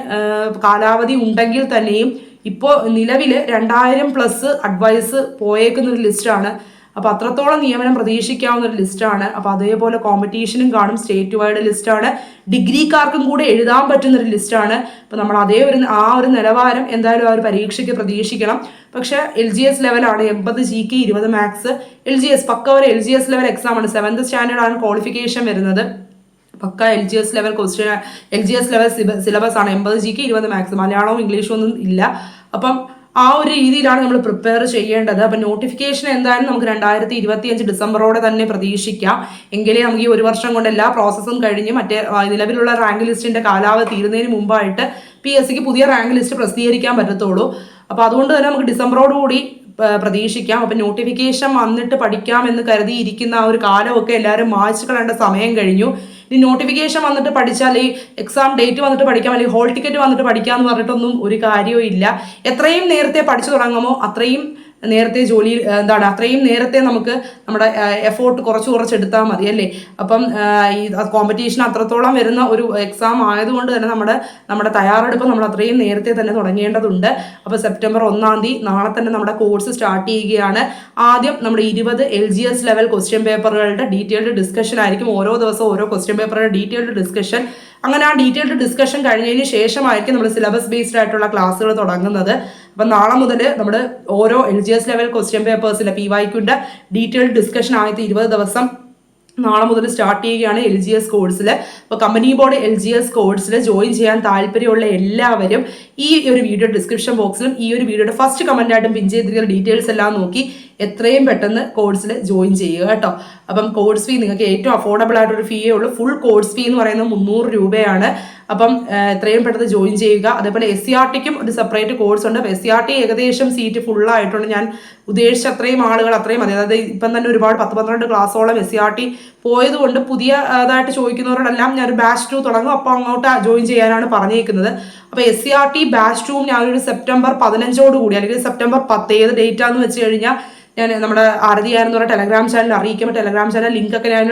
കാലാവധി ഉണ്ടെങ്കിൽ തന്നെയും ഇപ്പോൾ നിലവിൽ രണ്ടായിരം പ്ലസ് അഡ്വൈസ് പോയേക്കുന്നൊരു ലിസ്റ്റാണ് അപ്പോൾ അത്രത്തോളം നിയമനം പ്രതീക്ഷിക്കാവുന്ന ഒരു ലിസ്റ്റാണ് അപ്പോൾ അതേപോലെ കോമ്പറ്റീഷനും കാണും സ്റ്റേറ്റ് വൈഡ് ലിസ്റ്റാണ് ഡിഗ്രിക്കാർക്കും കൂടെ എഴുതാൻ പറ്റുന്ന ഒരു ലിസ്റ്റാണ് അപ്പോൾ നമ്മൾ അതേ ഒരു ആ ഒരു നിലവാരം എന്തായാലും ആ ഒരു പരീക്ഷയ്ക്ക് പ്രതീക്ഷിക്കണം. പക്ഷേ എൽ ജി എസ് ലെവലാണ് എൺപത് ജി കെ ഇരുപത് maths L G S pucca ഒരു എൽ ജി എസ് ലെവൽ എക്സാമാണ് സെവൻത് സ്റ്റാൻഡേർഡാണ് ക്വാളിഫിക്കേഷൻ വരുന്നത്. Pucca L G S level question L G S level syllabus ആണ്. എൺപത് ജി കെ ഇരുപത് മാത്സ് മലയാളവും ഇംഗ്ലീഷും ഒന്നും ഇല്ല. അപ്പം ആ ഒരു രീതിയിലാണ് നമ്മൾ പ്രിപ്പയർ ചെയ്യേണ്ടത്. അപ്പം നോട്ടിഫിക്കേഷൻ എന്തായാലും നമുക്ക് രണ്ടായിരത്തി ഇരുപത്തി അഞ്ച് ഡിസംബറോടെ തന്നെ പ്രതീക്ഷിക്കാം. എങ്കിലേ നമുക്ക് ഈ ഒരു വർഷം കൊണ്ട് എല്ലാ പ്രോസസ്സും കഴിഞ്ഞ് മറ്റേ നിലവിലുള്ള റാങ്ക് ലിസ്റ്റിന്റെ കാലാവധി തീരുന്നതിന് മുമ്പായിട്ട് പി എസ് സിക്ക് പുതിയ റാങ്ക് ലിസ്റ്റ് പ്രസിദ്ധീകരിക്കാൻ പറ്റത്തുള്ളൂ. അപ്പോൾ അതുകൊണ്ട് തന്നെ നമുക്ക് ഡിസംബറോടുകൂടി പ്രതീക്ഷിക്കാം. അപ്പം നോട്ടിഫിക്കേഷൻ വന്നിട്ട് പഠിക്കാം എന്ന് കരുതിയിരിക്കുന്ന ആ ഒരു കാലമൊക്കെ എല്ലാവരും മായ്ച്ചു കളയേണ്ട സമയം കഴിഞ്ഞു. ഇനി നോട്ടിഫിക്കേഷൻ വന്നിട്ട് പഠിച്ചാൽ ഈ എക്സാം ഡേറ്റ് വന്നിട്ട് പഠിക്കാം അല്ലെങ്കിൽ ഹോൾ ടിക്കറ്റ് വന്നിട്ട് പഠിക്കാം എന്ന് പറഞ്ഞിട്ടൊന്നും ഒരു കാര്യവും ഇല്ല. എത്രയും നേരത്തെ പഠിച്ചു തുടങ്ങുമോ അത്രയും നേരത്തെ ജോലി എന്താണ് അത്രയും നേരത്തെ നമുക്ക് നമ്മുടെ എഫോർട്ട് കുറച്ച് കുറച്ചെടുത്താൽ മതി അല്ലേ? അപ്പം ഈ കോമ്പറ്റീഷൻ അത്രത്തോളം വരുന്ന ഒരു എക്സാം ആയതുകൊണ്ട് തന്നെ നമ്മുടെ നമ്മുടെ തയ്യാറെടുപ്പ് നമ്മൾ അത്രയും നേരത്തെ തന്നെ തുടങ്ങേണ്ടതുണ്ട്. അപ്പോൾ സെപ്റ്റംബർ ഒന്നാം തീയതി നാളെ തന്നെ നമ്മുടെ കോഴ്സ് സ്റ്റാർട്ട് ചെയ്യുകയാണ്. ആദ്യം നമ്മുടെ ഇരുപത് L G S level question പേപ്പറുകളുടെ detailed discussion ആയിരിക്കും. ഓരോ ദിവസം ഓരോ ക്വസ്റ്റ്യൻ പേപ്പറുടെ ഡീറ്റെയിൽഡ് ഡിസ്കഷൻ അങ്ങനെ ആ ഡീറ്റെയിൽഡ് ഡിസ്കഷൻ കഴിഞ്ഞതിന് ശേഷമായിരിക്കും നമ്മൾ സിലബസ് ബേസ്ഡ് ആയിട്ടുള്ള ക്ലാസ്സുകൾ തുടങ്ങുന്നത്. അപ്പം നാളെ മുതൽ നമ്മുടെ ഓരോ L G S level question പേപ്പേഴ്സിലെ P വൈക്കുണ്ട് ഡീറ്റെയിൽഡ് ഡിസ്കഷൻ ആയിട്ട് ഇരുപത് ദിവസം നാളെ മുതൽ സ്റ്റാർട്ട് ചെയ്യുകയാണ് എൽ ജി എസ് കോഴ്സിൽ അപ്പോൾ company board L G S കോഴ്സിൽ ജോയിൻ ചെയ്യാൻ താല്പര്യമുള്ള എല്ലാവരും ഈ ഒരു വീഡിയോ ഡിസ്ക്രിപ്ഷൻ ബോക്സിലും ഈ ഒരു വീഡിയോയുടെ ഫസ്റ്റ് കമന്റായിട്ടും പിൻ ചെയ്തിരിക്കുന്ന ഡീറ്റെയിൽസ് എല്ലാം നോക്കി എത്രയും പെട്ടെന്ന് കോഴ്സിൽ ജോയിൻ ചെയ്യുക കേട്ടോ. അപ്പം കോഴ്സ് ഫീ നിങ്ങൾക്ക് ഏറ്റവും അഫോർഡബിൾ ആയിട്ടൊരു ഫീയേ ഉള്ളൂ. ഫുൾ കോഴ്സ് ഫീ എന്ന് പറയുന്നത് മുന്നൂറ് രൂപയാണ്. അപ്പം എത്രയും പെട്ടെന്ന് ജോയിൻ ചെയ്യുക. അതേപോലെ എസ് സി ആർ ടിക്കും ഒരു സെപ്പറേറ്റ് കോഴ്സ് ഉണ്ട്. എസ് സി ആർ ടി ഏകദേശം സീറ്റ് ഫുൾ ആയിട്ടുണ്ട്. ഞാൻ ഉദ്ദേശിച്ച അത്രയും ആളുകൾ അത്രയും മതി. അതായത് ഇപ്പം തന്നെ ഒരുപാട് പത്ത് പന്ത്രണ്ട് ക്ലാസ്സോളം എസ് സി ആർ ടി പോയതുകൊണ്ട് പുതിയ അതായിട്ട് ചോദിക്കുന്നവരോടെല്ലാം ഞാൻ ഒരു ബാച്ച് ടു തുടങ്ങും. അപ്പോൾ അങ്ങോട്ട് ജോയിൻ ചെയ്യാനാണ് പറഞ്ഞേക്കുന്നത്. അപ്പോൾ S C R T batch two ഞാനൊരു സെപ്റ്റംബർ പതിനഞ്ചോട് കൂടി അല്ലെങ്കിൽ സെപ്റ്റംബർ പത്ത് ഏത് ഡേറ്റാന്ന് വെച്ച് കഴിഞ്ഞാൽ ഞാൻ നമ്മുടെ ആരതി എന്ന് പറഞ്ഞ ടെലഗ്രാം ചാനൽ അറിയിക്കുമ്പോൾ ടെലഗ്രാം ചാനൽ ലിങ്ക് ഒക്കെ ഞാൻ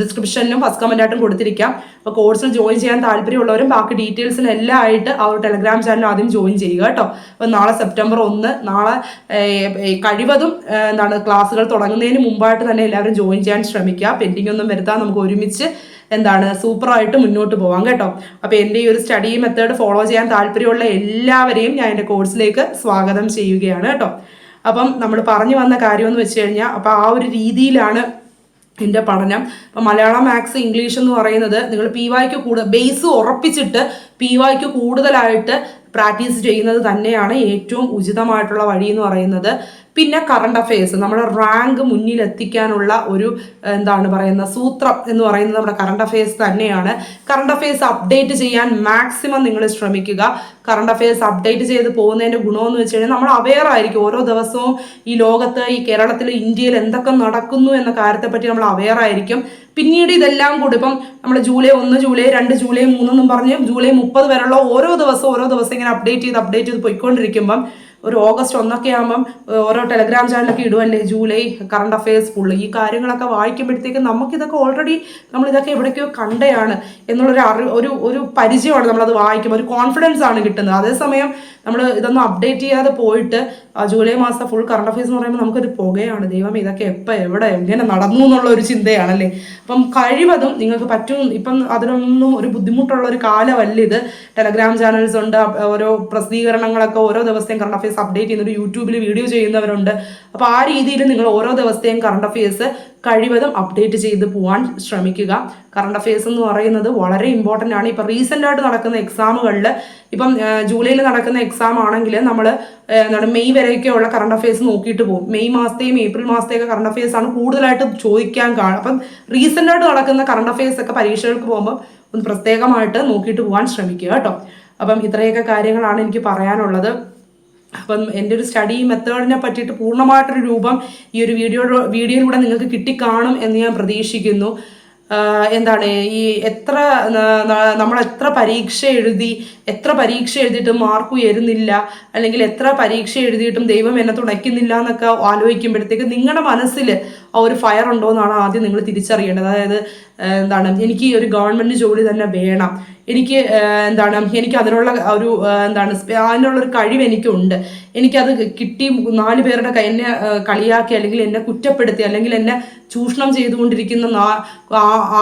ഡിസ്ക്രിപ്ഷനിലും ഫസ്റ്റ് കമന്റായിട്ടും കൊടുത്തിരിക്കാം. അപ്പോൾ കോഴ്സിൽ ജോയിൻ ചെയ്യാൻ താല്പര്യമുള്ളവരും ബാക്കി ഡീറ്റെയിൽസിൽ എല്ലാം ആയിട്ട് ആ ഒരു ടെലഗ്രാം ചാനൽ ആദ്യം ജോയിൻ ചെയ്യുക കേട്ടോ. അപ്പോൾ നാളെ സെപ്റ്റംബർ ഒന്ന് നാളെ കഴിവതും എന്താണ് ക്ലാസ്സുകൾ തുടങ്ങുന്നതിന് മുമ്പായിട്ട് തന്നെ എല്ലാവരും ജോയിൻ ചെയ്യാൻ ശ്രമിക്കുക. പെൻഡിങ് ഒന്നും വരുത്താൻ നമുക്ക് ഒരുമിച്ച് എന്താണ് സൂപ്പറായിട്ട് മുന്നോട്ട് പോകാം കേട്ടോ. അപ്പോൾ എന്റെ ഈ ഒരു സ്റ്റഡി മെത്തേഡ് ഫോളോ ചെയ്യാൻ താല്പര്യമുള്ള എല്ലാവരെയും ഞാൻ എന്റെ കോഴ്സിലേക്ക് സ്വാഗതം ചെയ്യുകയാണ് കേട്ടോ. അപ്പം നമ്മൾ പറഞ്ഞു വന്ന കാര്യം എന്ന് വെച്ച് കഴിഞ്ഞാൽ അപ്പോൾ ആ ഒരു രീതിയിലാണ് എന്റെ പഠനം. അപ്പം മലയാളം മാത്സ് ഇംഗ്ലീഷ് എന്ന് പറയുന്നത് നിങ്ങൾ പി വായ്ക്ക് കൂടുതൽ ബേസ് ഉറപ്പിച്ചിട്ട് പി വായ്ക്ക് കൂടുതലായിട്ട് പ്രാക്ടീസ് ചെയ്യുന്നത് തന്നെയാണ് ഏറ്റവും ഉചിതമായിട്ടുള്ള വഴി എന്ന് പറയുന്നത്. പിന്നെ കറണ്ട് അഫയേഴ്സ് നമ്മുടെ റാങ്ക് മുന്നിൽ എത്തിക്കാനുള്ള ഒരു എന്താണ് പറയുന്ന സൂത്രം എന്ന് പറയുന്നത് നമ്മുടെ കറണ്ട് അഫയേഴ്സ് തന്നെയാണ്. കറണ്ട് അഫയേഴ്സ് അപ്ഡേറ്റ് ചെയ്യാൻ മാക്സിമം നിങ്ങൾ ശ്രമിക്കുക. കറണ്ട് അഫയേഴ്സ് അപ്ഡേറ്റ് ചെയ്ത് പോകുന്നതിന്റെ ഗുണമെന്ന് വെച്ച് കഴിഞ്ഞാൽ നമ്മൾ അവെയർ ആയിരിക്കും. ഓരോ ദിവസവും ഈ ലോകത്ത് ഈ കേരളത്തിൽ ഇന്ത്യയിൽ എന്തൊക്കെ നടക്കുന്നു എന്ന കാര്യത്തെപ്പറ്റി നമ്മൾ അവെയർ ആയിരിക്കും. പിന്നീട് ഇതെല്ലാം കൂടി ഇപ്പം നമ്മൾ ജൂലൈ ഒന്ന് ജൂലൈ രണ്ട് ജൂലൈ മൂന്നെന്നും പറഞ്ഞ് ജൂലൈ മുപ്പത് വരെയുള്ള ഓരോ ദിവസവും ഓരോ ദിവസം ഇങ്ങനെ അപ്ഡേറ്റ് ചെയ്ത് അപ്ഡേറ്റ് ചെയ്ത് പോയിക്കൊണ്ടിരിക്കുമ്പം ഒരു ഓഗസ്റ്റ് ഒന്നൊക്കെ ആകുമ്പം ഓരോ ടെലഗ്രാം ചാനലൊക്കെ ഇടുമല്ലേ ജൂലൈ കറണ്ട് അഫയേഴ്സ് ഫുള്ള് ഈ കാര്യങ്ങളൊക്കെ വായിക്കുമ്പോഴത്തേക്കും നമുക്കിതൊക്കെ ഓൾറെഡി നമ്മളിതൊക്കെ എവിടേക്കോ കണ്ടയാണ് എന്നുള്ളൊരു അറിവ് ഒരു ഒരു പരിചയമാണ് നമ്മളത് വായിക്കുമ്പോൾ ഒരു കോൺഫിഡൻസ് ആണ് കിട്ടുന്നത്. അതേസമയം നമ്മൾ ഇതൊന്നും അപ്ഡേറ്റ് ചെയ്യാതെ പോയിട്ട് ജൂലൈ മാസം ഫുൾ കറണ്ട് അഫയേഴ്സ് എന്ന് പറയുമ്പോൾ നമുക്കത് പുകയാണ്. ദൈവം ഇതൊക്കെ എപ്പോൾ എവിടെ എങ്ങനെ നടന്നു എന്നുള്ള ഒരു ചിന്തയാണല്ലേ? അപ്പം കഴിവതും നിങ്ങൾക്ക് പറ്റും. ഇപ്പം അതിനൊന്നും ഒരു ബുദ്ധിമുട്ടുള്ള ഒരു കാലമല്ല ഇത്. ടെലഗ്രാം ചാനൽസ് ഉണ്ട് ഓരോ പ്രസിദ്ധീകരണങ്ങളൊക്കെ ഓരോ ദിവസത്തെയും കറണ്ട് അഫയേഴ്സ് അപ്ഡേറ്റ് ചെയ്യുന്നുണ്ട് യൂട്യൂബിൽ വീഡിയോ ചെയ്യുന്നവരുണ്ട്. അപ്പോൾ ആ രീതിയിൽ നിങ്ങൾ ഓരോ ദിവസത്തെയും കറണ്ട് അഫയേഴ്സ് കഴിവതും അപ്ഡേറ്റ് ചെയ്ത് പോകാൻ ശ്രമിക്കുക. കറണ്ട് അഫയേഴ്സ് എന്ന് പറയുന്നത് വളരെ ഇമ്പോർട്ടന്റ് ആണ്. ഇപ്പം റീസെന്റ് ആയിട്ട് നടക്കുന്ന എക്സാമുകളിൽ ഇപ്പം ജൂലൈയിൽ നടക്കുന്ന എക്സാം ആണെങ്കിൽ നമ്മൾ എന്താണ് മെയ് വരെയൊക്കെയുള്ള കറണ്ട് അഫയേഴ്സ് നോക്കിയിട്ട് പോകും മെയ് മാസത്തെയും ഏപ്രിൽ മാസത്തെയൊക്കെ കറണ്ട് അഫയേഴ്സ് ആണ് കൂടുതലായിട്ട് ചോദിക്കാൻ കാണും അപ്പം റീസെന്റ് ആയിട്ട് നടക്കുന്ന കറണ്ട് അഫയേഴ്സ് ഒക്കെ പരീക്ഷകൾക്ക് പോകുമ്പോൾ ഒന്ന് പ്രത്യേകമായിട്ട് നോക്കിയിട്ട് പോകാൻ ശ്രമിക്കുക കേട്ടോ. അപ്പം ഇത്രയൊക്കെ കാര്യങ്ങളാണ് എനിക്ക് പറയാനുള്ളത്. അപ്പം എന്റെ ഒരു സ്റ്റഡി മെത്തേഡിനെ പറ്റിയിട്ട് പൂർണമായിട്ടൊരു രൂപം ഈ ഒരു വീഡിയോ വീഡിയോയിലൂടെ നിങ്ങൾക്ക് കിട്ടിക്കാണും എന്ന് ഞാൻ പ്രതീക്ഷിക്കുന്നു. എന്താണ് ഈ എത്ര നമ്മൾ എത്ര പരീക്ഷ എഴുതി എത്ര പരീക്ഷ എഴുതിയിട്ടും മാർക്ക് ഉയരുന്നില്ല അല്ലെങ്കിൽ എത്ര പരീക്ഷ എഴുതിയിട്ടും ദൈവം എന്നെ തുണയ്ക്കുന്നില്ല എന്നൊക്കെ ആലോചിക്കുമ്പോഴത്തേക്ക് നിങ്ങളുടെ മനസ്സിൽ ആ ഒരു ഫയർ ഉണ്ടോ എന്നാണ് ആദ്യം നിങ്ങൾ തിരിച്ചറിയേണ്ടത്. അതായത് എന്താണ് എനിക്ക് ഒരു ഗവൺമെന്റ് ജോലി തന്നെ വേണം. എനിക്ക് എന്താണ് എനിക്ക് അതിനുള്ള ഒരു എന്താണ് അതിനുള്ള ഒരു കഴിവ് എനിക്കുണ്ട്. എനിക്കത് കിട്ടി നാല് പേരുടെ എന്നെ കളിയാക്കി അല്ലെങ്കിൽ എന്നെ കുറ്റപ്പെടുത്തി അല്ലെങ്കിൽ എന്നെ ചൂഷണം ചെയ്തുകൊണ്ടിരിക്കുന്ന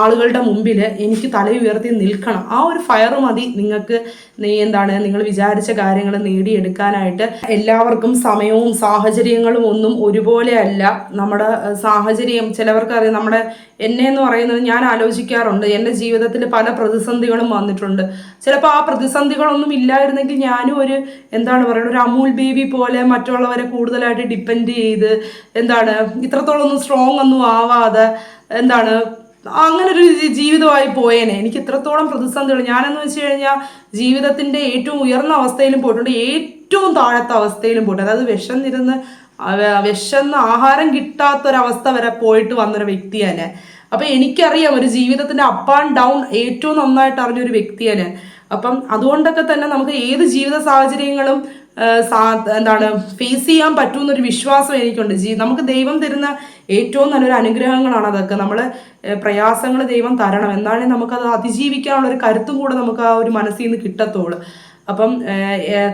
ആളുകളുടെ മുമ്പിൽ എനിക്ക് തല ഉയർത്തി നിൽക്കണം. ആ ഒരു ഫയർ മതി നിങ്ങൾക്ക് നീ എന്താണ്? നിങ്ങൾ വിചാരിച്ച കാര്യങ്ങൾ നേടിയെടുക്കാനായിട്ട് എല്ലാവർക്കും സമയവും സാഹചര്യങ്ങളും ഒന്നും ഒരുപോലെ അല്ല. നമ്മുടെ സാഹചര്യം ചിലവർക്ക് അറിയാം നമ്മുടെ എന്നെ എന്ന് പറയുന്നത് ഞാൻ ആലോചിക്കാറുണ്ട്. എന്റെ ജീവിതത്തിൽ പല പ്രതിസന്ധികളും വന്നിട്ടുണ്ട്. ചിലപ്പോൾ ആ പ്രതിസന്ധികളൊന്നും ഇല്ലായിരുന്നെങ്കിൽ ഞാനും ഒരു എന്താണ് പറയുന്നത് ഒരു അമൂൽ ബേബി പോലെ മറ്റുള്ളവരെ കൂടുതലായിട്ട് ഡിപ്പെൻഡ് ചെയ്ത് എന്താണ് ഇത്രത്തോളം ഒന്നും സ്ട്രോങ് ഒന്നും ആവാതെ എന്താണ് അങ്ങനെ ഒരു ജീവിതമായി പോയേനെ. എനിക്ക് ഇത്രത്തോളം പ്രതിസന്ധികൾ ഞാനെന്ന് വെച്ച് കഴിഞ്ഞാൽ ജീവിതത്തിന്റെ ഏറ്റവും ഉയർന്ന അവസ്ഥയിലും പോയിട്ടുണ്ട്. ഏറ്റവും താഴത്തെ അവസ്ഥയിലും പോയിട്ടുണ്ട്. അതായത് വിശന്നിരുന്ന് വിശന്ന് ആഹാരം കിട്ടാത്തൊരവസ്ഥ വരെ പോയിട്ട് വന്നൊരു വ്യക്തിയാണ് അപ്പം എനിക്കറിയാം ഒരു ജീവിതത്തിന്റെ അപ്പ് ആൻഡ് ഡൗൺ ഏറ്റവും നന്നായിട്ട് അറിഞ്ഞൊരു വ്യക്തിയാണ് അപ്പം അതുകൊണ്ടൊക്കെ തന്നെ നമുക്ക് ഏത് ജീവിത സാഹചര്യങ്ങളും എന്താണ് ഫേസ് ചെയ്യാൻ പറ്റുമെന്നൊരു വിശ്വാസം എനിക്കുണ്ട്. ജീ നമുക്ക് ദൈവം തരുന്ന ഏറ്റവും നല്ലൊരു അനുഗ്രഹങ്ങളാണ് അതൊക്കെ. നമ്മൾ പ്രയാസങ്ങൾ ദൈവം തരണം. എന്നാലേ നമുക്കത് അതിജീവിക്കാനുള്ള ഒരു കരുത്തും കൂടെ നമുക്ക് ആ ഒരു മനസ്സിൽ നിന്ന് കിട്ടത്തുള്ളൂ. അപ്പം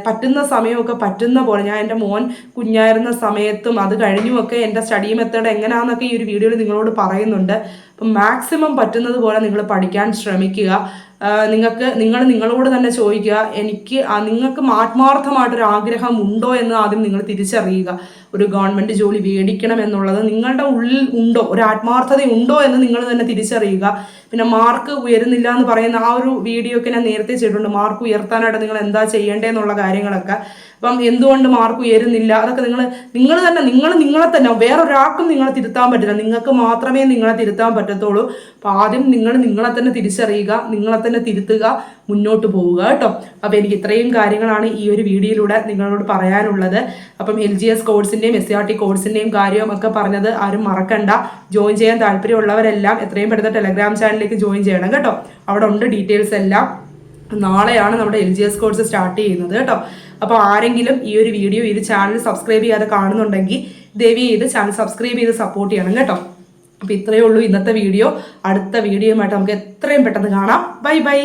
പറ്റുന്ന സമയമൊക്കെ പറ്റുന്ന പോലെ ഞാൻ എന്റെ മോൻ കുഞ്ഞായിരുന്ന സമയത്തും അത് കഴിഞ്ഞുമൊക്കെ എന്റെ സ്റ്റഡി മെത്തേഡ് എങ്ങനെയാണെന്നൊക്കെ ഈ ഒരു വീഡിയോയിൽ നിങ്ങളോട് പറയുന്നുണ്ട്. അപ്പം മാക്സിമം പറ്റുന്നത് പോലെ നിങ്ങൾ പഠിക്കാൻ ശ്രമിക്കുക. നിങ്ങൾക്ക് നിങ്ങൾ നിങ്ങളോട് തന്നെ ചോദിക്കുക എനിക്ക് നിങ്ങൾക്ക് ആത്മാർത്ഥമായിട്ടൊരു ആഗ്രഹം ഉണ്ടോ എന്ന് ആദ്യം നിങ്ങൾ തിരിച്ചറിയുക. ഒരു ഗവൺമെന്റ് ജോലി മേടിക്കണം എന്നുള്ളത് നിങ്ങളുടെ ഉള്ളിൽ ഉണ്ടോ? ഒരു ആത്മാർത്ഥത ഉണ്ടോ എന്ന് നിങ്ങൾ തന്നെ തിരിച്ചറിയുക. പിന്നെ മാർക്ക് ഉയരുന്നില്ല എന്ന് പറയുന്ന ആ ഒരു വീഡിയോ ഒക്കെ ഞാൻ നേരത്തെ ചെയ്തിട്ടുണ്ട്. മാർക്ക് ഉയർത്താനായിട്ട് നിങ്ങൾ എന്താ ചെയ്യേണ്ടതെന്നുള്ള കാര്യങ്ങളൊക്കെ. അപ്പം എന്തുകൊണ്ട് മാർക്ക് ഉയരുന്നില്ല? അതൊക്കെ നിങ്ങൾ നിങ്ങൾ തന്നെ നിങ്ങൾ നിങ്ങളെ തന്നെ വേറൊരാൾക്കും നിങ്ങളെ തിരുത്താൻ പറ്റില്ല. നിങ്ങൾക്ക് മാത്രമേ നിങ്ങളെ തിരുത്താൻ പറ്റത്തുള്ളൂ. അപ്പം ആദ്യം നിങ്ങൾ നിങ്ങളെ തന്നെ തിരിച്ചറിയുക നിങ്ങളെ തന്നെ തിരുത്തുക മുന്നോട്ട് പോവുക കേട്ടോ. അപ്പം എനിക്ക് ഇത്രയും കാര്യങ്ങളാണ് ഈ ഒരു വീഡിയോയിലൂടെ നിങ്ങളോട് പറയാനുള്ളത്. അപ്പം എൽ ജി എസ് കോഴ്സിന്റെയും എസ് സി ആർ ടി കോഴ്സിന്റെയും കാര്യവും ഒക്കെ പറഞ്ഞത് ആരും മറക്കണ്ട. ജോയിൻ ചെയ്യാൻ താല്പര്യമുള്ളവരെല്ലാം എത്രയും പെട്ടെന്ന് ടെലഗ്രാം ചാനലിലേക്ക് ജോയിൻ ചെയ്യണം കേട്ടോ. അവിടെ ഉണ്ട് ഡീറ്റെയിൽസ് എല്ലാം. നാളെയാണ് നമ്മുടെ L G S course start ചെയ്യുന്നത് കേട്ടോ. അപ്പോൾ ആരെങ്കിലും ഈ ഒരു വീഡിയോ ഇത് ചാനൽ സബ്സ്ക്രൈബ് ചെയ്യാതെ കാണുന്നുണ്ടെങ്കിൽ ദയവ് ചെയ്ത് ചാനൽ സബ്സ്ക്രൈബ് ചെയ്ത് സപ്പോർട്ട് ചെയ്യണം കേട്ടോ. അപ്പോൾ ഇത്രയേ ഉള്ളൂ ഇന്നത്തെ വീഡിയോ അടുത്ത വീഡിയോയുമായിട്ട് നമുക്ക് എത്രയും പെട്ടെന്ന് കാണാം. Bye bye